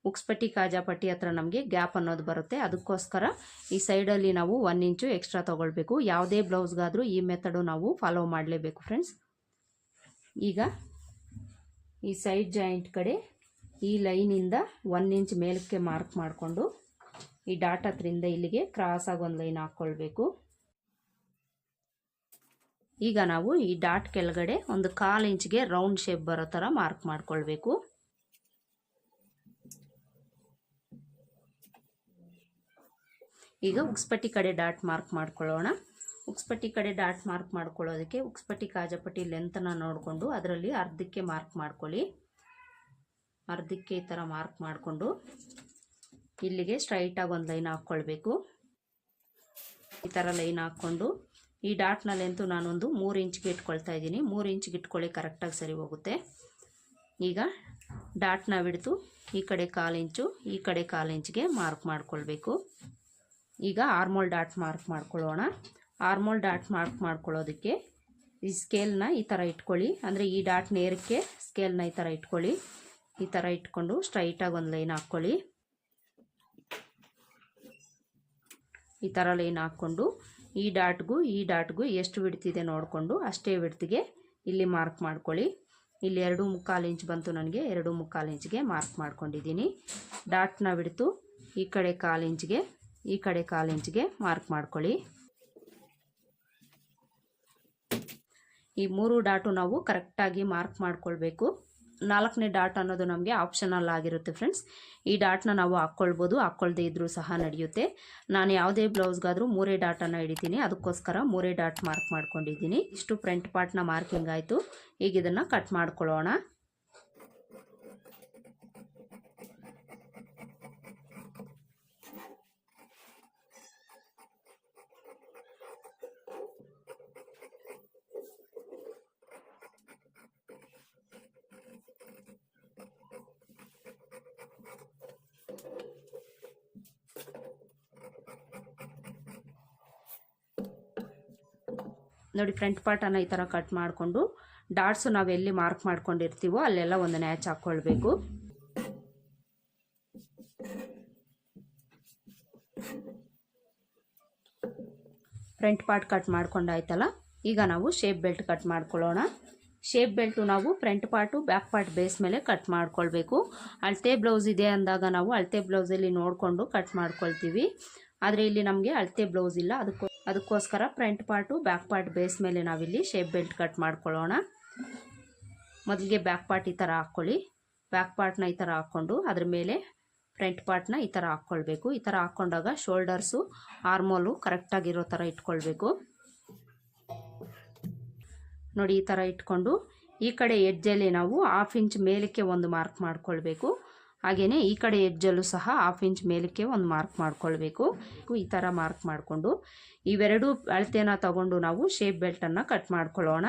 ಉಕ್ಸ್ಪಟ್ಟಿ, ಕಾಜಾಪಟ್ಟಿ ಹತ್ರ ನಮಗೆ ಗ್ಯಾಪ್ ಅನ್ನೋದು ಬರುತ್ತೆ. ಅದಕ್ಕೋಸ್ಕರ ಈ ಸೈಡಲ್ಲಿ ನಾವು ಒನ್ ಇಂಚು ಎಕ್ಸ್ಟ್ರಾ ತೊಗೊಳ್ಬೇಕು. ಯಾವುದೇ ಬ್ಲೌಸ್ಗಾದರೂ ಈ ಮೆಥಡು ನಾವು ಫಾಲೋ ಮಾಡಲೇಬೇಕು ಫ್ರೆಂಡ್ಸ್. ಈಗ ಈ ಸೈಡ್ ಜಾಯಿಂಟ್ ಕಡೆ ಈ ಲೈನಿಂದ ಒನ್ ಇಂಚ್ ಮೇಲಕ್ಕೆ ಮಾರ್ಕ್ ಮಾಡಿಕೊಂಡು ಈ ಡಾಟ್ ಹತ್ರಿಂದ ಇಲ್ಲಿಗೆ ಕ್ರಾಸ್ ಆಗಿ ಒಂದು ಲೈನ್ ಹಾಕ್ಕೊಳ್ಬೇಕು ಈಗ ನಾವು ಈ ಡಾಟ್ ಕೆಳಗಡೆ ಒಂದು ಕಾಲು ಇಂಚ್ಗೆ ರೌಂಡ್ ಶೇಪ್ ಬರೋ ಥರ ಮಾರ್ಕ್ ಮಾಡ್ಕೊಳ್ಬೇಕು. ಈಗ ಉಕ್ಸ್ಪಟ್ಟಿ ಕಡೆ ಡಾಟ್ ಮಾರ್ಕ್ ಮಾಡ್ಕೊಳ್ಳೋಣ. ಉಕ್ಸ್ಪಟ್ಟಿ ಕಡೆ ಡಾಟ್ ಮಾರ್ಕ್ ಮಾಡ್ಕೊಳ್ಳೋದಕ್ಕೆ ಉಕ್ಸ್ಪಟ್ಟಿ ಕಾಜಪಟ್ಟಿ ಲೆಂತನ್ನು ನೋಡಿಕೊಂಡು ಅದರಲ್ಲಿ ಅರ್ಧಕ್ಕೆ ಮಾರ್ಕ್ ಮಾಡ್ಕೊಳ್ಳಿ. ಅರ್ಧಕ್ಕೆ ಈ ಥರ ಮಾರ್ಕ್ ಮಾಡಿಕೊಂಡು ಇಲ್ಲಿಗೆ ಸ್ಟ್ರೈಟಾಗಿ ಒಂದು ಲೈನ್ ಹಾಕ್ಕೊಳ್ಬೇಕು. ಈ ಥರ ಲೈನ್ ಹಾಕ್ಕೊಂಡು ಈ ಡಾಟ್ನ ಲೆಂತು ನಾನೊಂದು ಮೂರು ಇಂಚ್ಗೆ ಇಟ್ಕೊಳ್ತಾ ಇದ್ದೀನಿ. ಮೂರು ಇಂಚ್ಗೆ ಇಟ್ಕೊಳ್ಳಿ ಕರೆಕ್ಟಾಗಿ ಸರಿ ಹೋಗುತ್ತೆ. ಈಗ ಡಾಟ್ನ ಬಿಡ್ತು. ಈ ಕಡೆ ಕಾಲು ಇಂಚು, ಈ ಕಡೆ ಕಾಲು ಇಂಚ್ಗೆ ಮಾರ್ಕ್ ಮಾಡ್ಕೊಳ್ಬೇಕು. ಈಗ ಆರ್ಮೋಲ್ ಡಾಟ್ ಮಾರ್ಕ್ ಮಾಡ್ಕೊಳ್ಳೋಣ. ಆರ್ಮೋಲ್ ಡಾಟ್ ಮಾರ್ಕ್ ಮಾಡ್ಕೊಳ್ಳೋದಕ್ಕೆ ಈ ಸ್ಕೇಲ್ನ ಈ ಥರ ಇಟ್ಕೊಳ್ಳಿ. ಅಂದರೆ ಈ ಡಾಟ್ ನೇರಕ್ಕೆ ಸ್ಕೇಲ್ನ ಈ ಥರ ಇಟ್ಕೊಳ್ಳಿ. ಈ ಥರ ಇಟ್ಕೊಂಡು ಸ್ಟ್ರೈಟಾಗಿ ಒಂದು ಲೈನ್ ಹಾಕ್ಕೊಳ್ಳಿ. ಈ ಥರ ಲೈನ್ ಹಾಕ್ಕೊಂಡು ಈ ಡಾಟ್ಗೂ ಈ ಡಾಟ್ಗೂ ಎಷ್ಟು ಬಿಡ್ತಿದೆ ನೋಡಿಕೊಂಡು ಅಷ್ಟೇ ಬಿಡ್ತಿಗೆ ಇಲ್ಲಿ ಮಾರ್ಕ್ ಮಾಡ್ಕೊಳ್ಳಿ. ಇಲ್ಲಿ ಎರಡು ಮುಕ್ಕಾಲು ಇಂಚ್ ಬಂತು ನನಗೆ, ಎರಡು ಮುಕ್ಕಾಲು ಇಂಚ್ಗೆ ಮಾರ್ಕ್ ಮಾಡ್ಕೊಂಡಿದ್ದೀನಿ. ಡಾಟ್ನ ಬಿಡ್ತು ಈ ಕಡೆ ಕಾಲು ಇಂಚ್ಗೆ, ಈ ಕಡೆ ಕಾಲು ಇಂಚ್ಗೆ ಮಾರ್ಕ್ ಮಾಡ್ಕೊಳ್ಳಿ. ಈ ಮೂರು ಡಾಟು ನಾವು ಕರೆಕ್ಟಾಗಿ ಮಾರ್ಕ್ ಮಾಡ್ಕೊಳ್ಬೇಕು. ನಾಲ್ಕನೇ ಡಾಟ್ ಅನ್ನೋದು ನಮಗೆ ಆಪ್ಷನಲ್ ಆಗಿರುತ್ತೆ ಫ್ರೆಂಡ್ಸ್. ಈ ಡಾಟ್ನ ನಾವು ಹಾಕ್ಕೊಳ್ಬೋದು. ಹಾಕ್ಕೊಳ್ದೇ ಇದ್ರೂ ಸಹ ನಡೆಯುತ್ತೆ. ನಾನು ಯಾವುದೇ ಬ್ಲೌಸ್ಗಾದರೂ ಮೂರೇ ಡಾಟನ್ನು ಹಿಡಿತೀನಿ. ಅದಕ್ಕೋಸ್ಕರ ಮೂರೇ ಡಾಟ್ ಮಾರ್ಕ್ ಮಾಡ್ಕೊಂಡಿದ್ದೀನಿ. ಇಷ್ಟು ಫ್ರಂಟ್ ಪಾರ್ಟ್ನ ಮಾರ್ಕಿಂಗ್ ಆಯಿತು. ಈಗ ಇದನ್ನು ಕಟ್ ಮಾಡ್ಕೊಳ್ಳೋಣ. ನೋಡಿ ಫ್ರಂಟ್ ಪಾರ್ಟನ್ನು ಈ ಥರ ಕಟ್ ಮಾಡಿಕೊಂಡು ಡಾಟ್ಸು ನಾವು ಎಲ್ಲಿ ಮಾರ್ಕ್ ಮಾಡ್ಕೊಂಡಿರ್ತೀವೋ ಅಲ್ಲೆಲ್ಲ ಒಂದು ನ್ಯಾಚ್ ಹಾಕ್ಕೊಳ್ಬೇಕು ಫ್ರಂಟ್ ಪಾರ್ಟ್ ಕಟ್ ಮಾಡ್ಕೊಂಡಾಯ್ತಲ್ಲ, ಈಗ ನಾವು ಶೇಪ್ ಬೆಲ್ಟ್ ಕಟ್ ಮಾಡ್ಕೊಳ್ಳೋಣ. ಶೇಪ್ ಬೆಲ್ಟು ನಾವು front part back part base ಮೇಲೆ ಕಟ್ ಮಾಡ್ಕೊಳ್ಬೇಕು. ಅಳತೆ ಬ್ಲೌಸ್ ಇದೆ ಅಂದಾಗ ನಾವು ಅಳತೆ ಬ್ಲೌಸಲ್ಲಿ ನೋಡಿಕೊಂಡು ಕಟ್ ಮಾಡ್ಕೊಳ್ತೀವಿ. ಆದರೆ ಇಲ್ಲಿ ನಮಗೆ ಅಳತೆ ಬ್ಲೌಸ್ ಇಲ್ಲ ಅದಕ್ಕೋ ಅದಕ್ಕೋಸ್ಕರ front part back part base ಮೇಲೆ ನಾವಿಲ್ಲಿ ಶೇಪ್ ಬೆಲ್ಟ್ ಕಟ್ ಮಾಡ್ಕೊಳ್ಳೋಣ. ಮೊದಲಿಗೆ ಬ್ಯಾಕ್ ಪಾರ್ಟ್ ಈ ಥರ ಹಾಕ್ಕೊಳ್ಳಿ. ಬ್ಯಾಕ್ ಪಾರ್ಟ್ನ ಈ ಥರ ಹಾಕ್ಕೊಂಡು ಅದ್ರ ಮೇಲೆ ಫ್ರಂಟ್ ಪಾರ್ಟ್ನ ಈ ಥರ ಹಾಕ್ಕೊಳ್ಬೇಕು. ಈ ಥರ ಹಾಕ್ಕೊಂಡಾಗ ಶೋಲ್ಡರ್ಸು ಆರ್ಮೋಲು ಕರೆಕ್ಟಾಗಿರೋ ಥರ ಇಟ್ಕೊಳ್ಬೇಕು. ನೋಡಿ ಈ ಥರ ಇಟ್ಕೊಂಡು ಈ ಕಡೆ ಎಡ್ಜಲ್ಲಿ ನಾವು ಹಾಫ್ ಇಂಚ್ ಮೇಲಕ್ಕೆ ಒಂದು ಮಾರ್ಕ್ ಮಾಡ್ಕೊಳ್ಬೇಕು. ಹಾಗೆಯೇ ಈ ಕಡೆ ಎಡ್ಜಲ್ಲೂ ಸಹ ಹಾಫ್ ಇಂಚ್ ಮೇಲಕ್ಕೆ ಒಂದು ಮಾರ್ಕ್ ಮಾಡ್ಕೊಳ್ಬೇಕು. ಈ ಥರ ಮಾರ್ಕ್ ಮಾಡಿಕೊಂಡು ಇವೆರಡು ಅಳತೆನ ತಗೊಂಡು ನಾವು ಶೇಪ್ ಬೆಲ್ಟನ್ನು ಕಟ್ ಮಾಡ್ಕೊಳ್ಳೋಣ.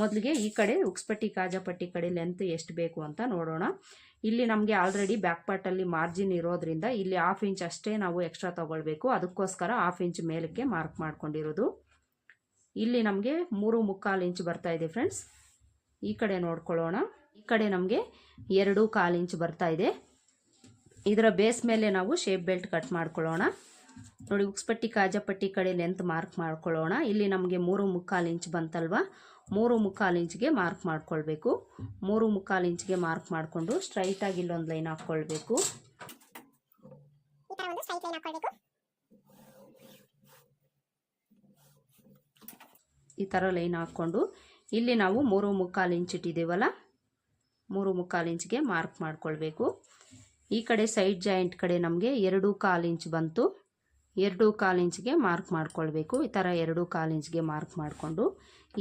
ಮೊದಲಿಗೆ ಈ ಕಡೆ ಉಕ್ಸ್ಪಟ್ಟಿ ಕಾಜಾಪಟ್ಟಿ ಕಡೆ ಲೆಂತ್ ಎಷ್ಟು ಬೇಕು ಅಂತ ನೋಡೋಣ. ಇಲ್ಲಿ ನಮಗೆ ಆಲ್ರೆಡಿ ಬ್ಯಾಕ್ ಪಾರ್ಟಲ್ಲಿ ಮಾರ್ಜಿನ್ ಇರೋದ್ರಿಂದ ಇಲ್ಲಿ ಹಾಫ್ ಇಂಚ್ ಅಷ್ಟೇ ನಾವು ಎಕ್ಸ್ಟ್ರಾ ತೊಗೊಳ್ಬೇಕು. ಅದಕ್ಕೋಸ್ಕರ ಹಾಫ್ ಇಂಚ್ ಮೇಲಕ್ಕೆ ಮಾರ್ಕ್ ಮಾಡ್ಕೊಂಡಿರೋದು. ಇಲ್ಲಿ ನಮಗೆ ಮೂರು ಮುಕ್ಕಾಲು ಇಂಚ್ ಬರ್ತಾ ಇದೆ ಫ್ರೆಂಡ್ಸ್ ಈ ಕಡೆ ನೋಡ್ಕೊಳ್ಳೋಣ. ಈ ಕಡೆ ನಮಗೆ ಎರಡು ಕಾಲು ಇಂಚ್ ಬರ್ತಾ ಇದೆ. ಇದರ ಬೇಸ್ ಮೇಲೆ ನಾವು ಶೇಪ್ ಬೆಲ್ಟ್ ಕಟ್ ಮಾಡ್ಕೊಳ್ಳೋಣ. ನೋಡಿ ಉಕ್ಸ್ಪಟ್ಟಿ ಕಾಜಪಟ್ಟಿ ಕಡೆ ಲೆಂತ್ ಮಾರ್ಕ್ ಮಾಡ್ಕೊಳ್ಳೋಣ. ಇಲ್ಲಿ ನಮಗೆ ಮೂರು ಮುಕ್ಕಾಲು ಇಂಚ್ ಬಂತಲ್ವಾ? ಮೂರು ಮುಕ್ಕಾಲು ಇಂಚ್ಗೆ ಮಾರ್ಕ್ ಮಾಡ್ಕೊಳ್ಬೇಕು. ಮೂರು ಮುಕ್ಕಾಲು ಇಂಚ್ಗೆ ಮಾರ್ಕ್ ಮಾಡಿಕೊಂಡು ಸ್ಟ್ರೈಟಾಗಿ ಇಲ್ಲೊಂದು ಲೈನ್ ಹಾಕ್ಕೊಳ್ಬೇಕು. ಈ ಥರ ಲೈನ್ ಹಾಕ್ಕೊಂಡು ಇಲ್ಲಿ ನಾವು ಮೂರು ಮುಕ್ಕಾಲು ಇಂಚ್ ಇಟ್ಟಿದ್ದೀವಲ್ಲ? ಮೂರು ಮುಕ್ಕಾಲು ಇಂಚ್ಗೆ ಮಾರ್ಕ್ ಮಾಡ್ಕೊಳ್ಬೇಕು. ಈ ಕಡೆ ಸೈಡ್ ಜಾಯಿಂಟ್ ಕಡೆ ನಮಗೆ ಎರಡು ಕಾಲು ಇಂಚ್ ಬಂತು. ಎರಡು ಕಾಲು ಇಂಚ್ಗೆ ಮಾರ್ಕ್ ಮಾಡ್ಕೊಳ್ಬೇಕು. ಈ ಥರ ಎರಡು ಕಾಲು ಇಂಚ್ಗೆ ಮಾರ್ಕ್ ಮಾಡಿಕೊಂಡು.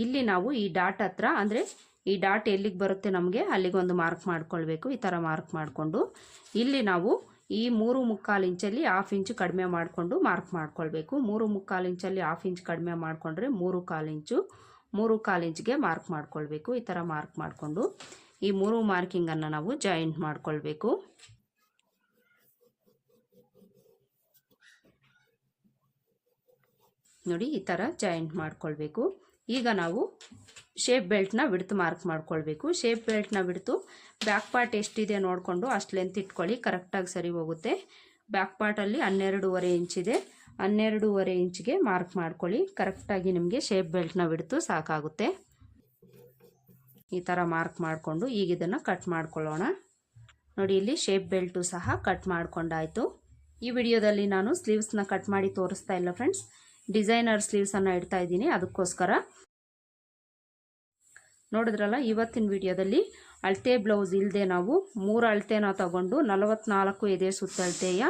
ಇಲ್ಲಿ ನಾವು ಈ ಡಾಟ್ ಹತ್ರ, ಅಂದರೆ ಈ ಡಾಟ್ ಎಲ್ಲಿಗೆ ಬರುತ್ತೆ ನಮಗೆ ಅಲ್ಲಿಗೊಂದು ಮಾರ್ಕ್ ಮಾಡ್ಕೊಳ್ಬೇಕು. ಈ ಥರ ಮಾರ್ಕ್ ಮಾಡಿಕೊಂಡು. ಇಲ್ಲಿ ನಾವು ಈ ಮೂರು ಮುಕ್ಕಾಲು ಇಂಚಲ್ಲಿ ಹಾಫ್ ಇಂಚು ಕಡಿಮೆ ಮಾಡಿಕೊಂಡು ಮಾರ್ಕ್ ಮಾಡ್ಕೊಳ್ಬೇಕು. ಮೂರು ಮುಕ್ಕಾಲು ಇಂಚಲ್ಲಿ ಹಾಫ್ ಇಂಚ್ ಕಡಿಮೆ ಮಾಡಿಕೊಂಡ್ರೆ ಮೂರು ಕಾಲು ಇಂಚು, ಮೂರು ಕಾಲು ಇಂಚ್ಗೆ ಮಾರ್ಕ್ ಮಾಡ್ಕೊಳ್ಬೇಕು. ಈ ಥರ ಮಾರ್ಕ್ ಮಾಡಿಕೊಂಡು. ಈ ಮೂರು ಮಾರ್ಕಿಂಗನ್ನು ನಾವು ಜಾಯಿಂಟ್ ಮಾಡಿಕೊಳ್ಬೇಕು. ನೋಡಿ, ಈ ಥರ ಜಾಯಿಂಟ್ ಮಾಡಿಕೊಳ್ಬೇಕು. ಈಗ ನಾವು ಶೇಪ್ ಬೆಲ್ಟ್ನ ಬಿಡ್ತು ಮಾರ್ಕ್ ಮಾಡ್ಕೊಳ್ಬೇಕು. ಶೇಪ್ ಬೆಲ್ಟ್ನ ಬಿಡ್ತು ಬ್ಯಾಕ್ ಪಾರ್ಟ್ ಎಷ್ಟಿದೆ ನೋಡಿಕೊಂಡು ಅಷ್ಟು ಲೆಂತ್ ಇಟ್ಕೊಳ್ಳಿ ಕರೆಕ್ಟಾಗಿ ಸರಿ ಹೋಗುತ್ತೆ. ಬ್ಯಾಕ್ ಪಾರ್ಟಲ್ಲಿ ಹನ್ನೆರಡೂವರೆ ಇಂಚಿದೆ ಹನ್ನೆರಡೂವರೆ ಇಂಚ್ಗೆ ಮಾರ್ಕ್ ಮಾಡ್ಕೊಳ್ಳಿ. ಕರೆಕ್ಟಾಗಿ ನಿಮಗೆ ಶೇಪ್ ಬೆಲ್ಟ್ನ ಬಿಡ್ತು ಸಾಕಾಗುತ್ತೆ. ಈ ಥರ ಮಾರ್ಕ್ ಮಾಡಿಕೊಂಡು ಈಗ ಇದನ್ನು ಕಟ್ ಮಾಡ್ಕೊಳ್ಳೋಣ. ನೋಡಿ, ಇಲ್ಲಿ ಶೇಪ್ ಬೆಲ್ಟು ಸಹ ಕಟ್ ಮಾಡ್ಕೊಂಡಾಯಿತು. ಈ ವಿಡಿಯೋದಲ್ಲಿ ನಾನು ಸ್ಲೀವ್ಸ್ನ ಕಟ್ ಮಾಡಿ ತೋರಿಸ್ತಾ ಇಲ್ಲ ಫ್ರೆಂಡ್ಸ್ ಡಿಸೈನರ್ ಸ್ಲೀವ್ಸನ್ನು ಇಡ್ತಾ ಇದ್ದೀನಿ, ಅದಕ್ಕೋಸ್ಕರ. ನೋಡಿದ್ರಲ್ಲ, ಇವತ್ತಿನ ವಿಡಿಯೋದಲ್ಲಿ ಅಳತೆ ಬ್ಲೌಸ್ ಇಲ್ಲದೆ ನಾವು ಮೂರು ಅಳತೆನ ತಗೊಂಡು ನಲವತ್ನಾಲ್ಕು ಎದೆ ಸುತ್ತಳತೆಯ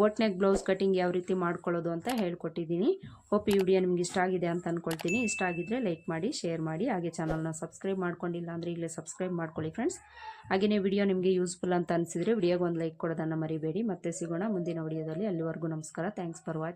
ಬೋಟ್ನೆಕ್ ಬ್ಲೌಸ್ ಕಟಿಂಗ್ ಯಾವ ರೀತಿ ಮಾಡ್ಕೊಳ್ಳೋದು ಅಂತ ಹೇಳ್ಕೊಟ್ಟಿದ್ದೀನಿ. ಹೋಪ್ ಈ ವಿಡಿಯೋ ನಿಮ್ಗೆ ಇಷ್ಟ ಆಗಿದೆ ಅಂತ ಅಂದ್ಕೊಳ್ತೀನಿ ಇಷ್ಟ ಆಗಿದ್ದರೆ ಲೈಕ್ ಮಾಡಿ ಶೇರ್ ಮಾಡಿ. ಹಾಗೆ ಚಾನಲ್ನ ಸಬ್ಸ್ಕ್ರೈಬ್ ಮಾಡ್ಕೊಂಡಿಲ್ಲ ಅಂದರೆ ಈಗಲೇ ಸಬ್ಸ್ಕ್ರೈಬ್ ಮಾಡ್ಕೊಳ್ಳಿ ಫ್ರೆಂಡ್ಸ್ ಹಾಗೆಯೇ ವಿಡಿಯೋ ನಿಮಗೆ ಯೂಸ್ಫುಲ್ ಅಂತ ಅನಿಸಿದರೆ ವಿಡಿಯೋಗೆ ಒಂದು ಲೈಕ್ ಕೊಡೋದನ್ನು ಮರಿಬೇಡಿ. ಮತ್ತೆ ಸಿಗೋಣ ಮುಂದಿನ ವಿಡಿಯೋದಲ್ಲಿ ಅಲ್ಲಿವರೆಗೂ ನಮಸ್ಕಾರ. Thanks for watch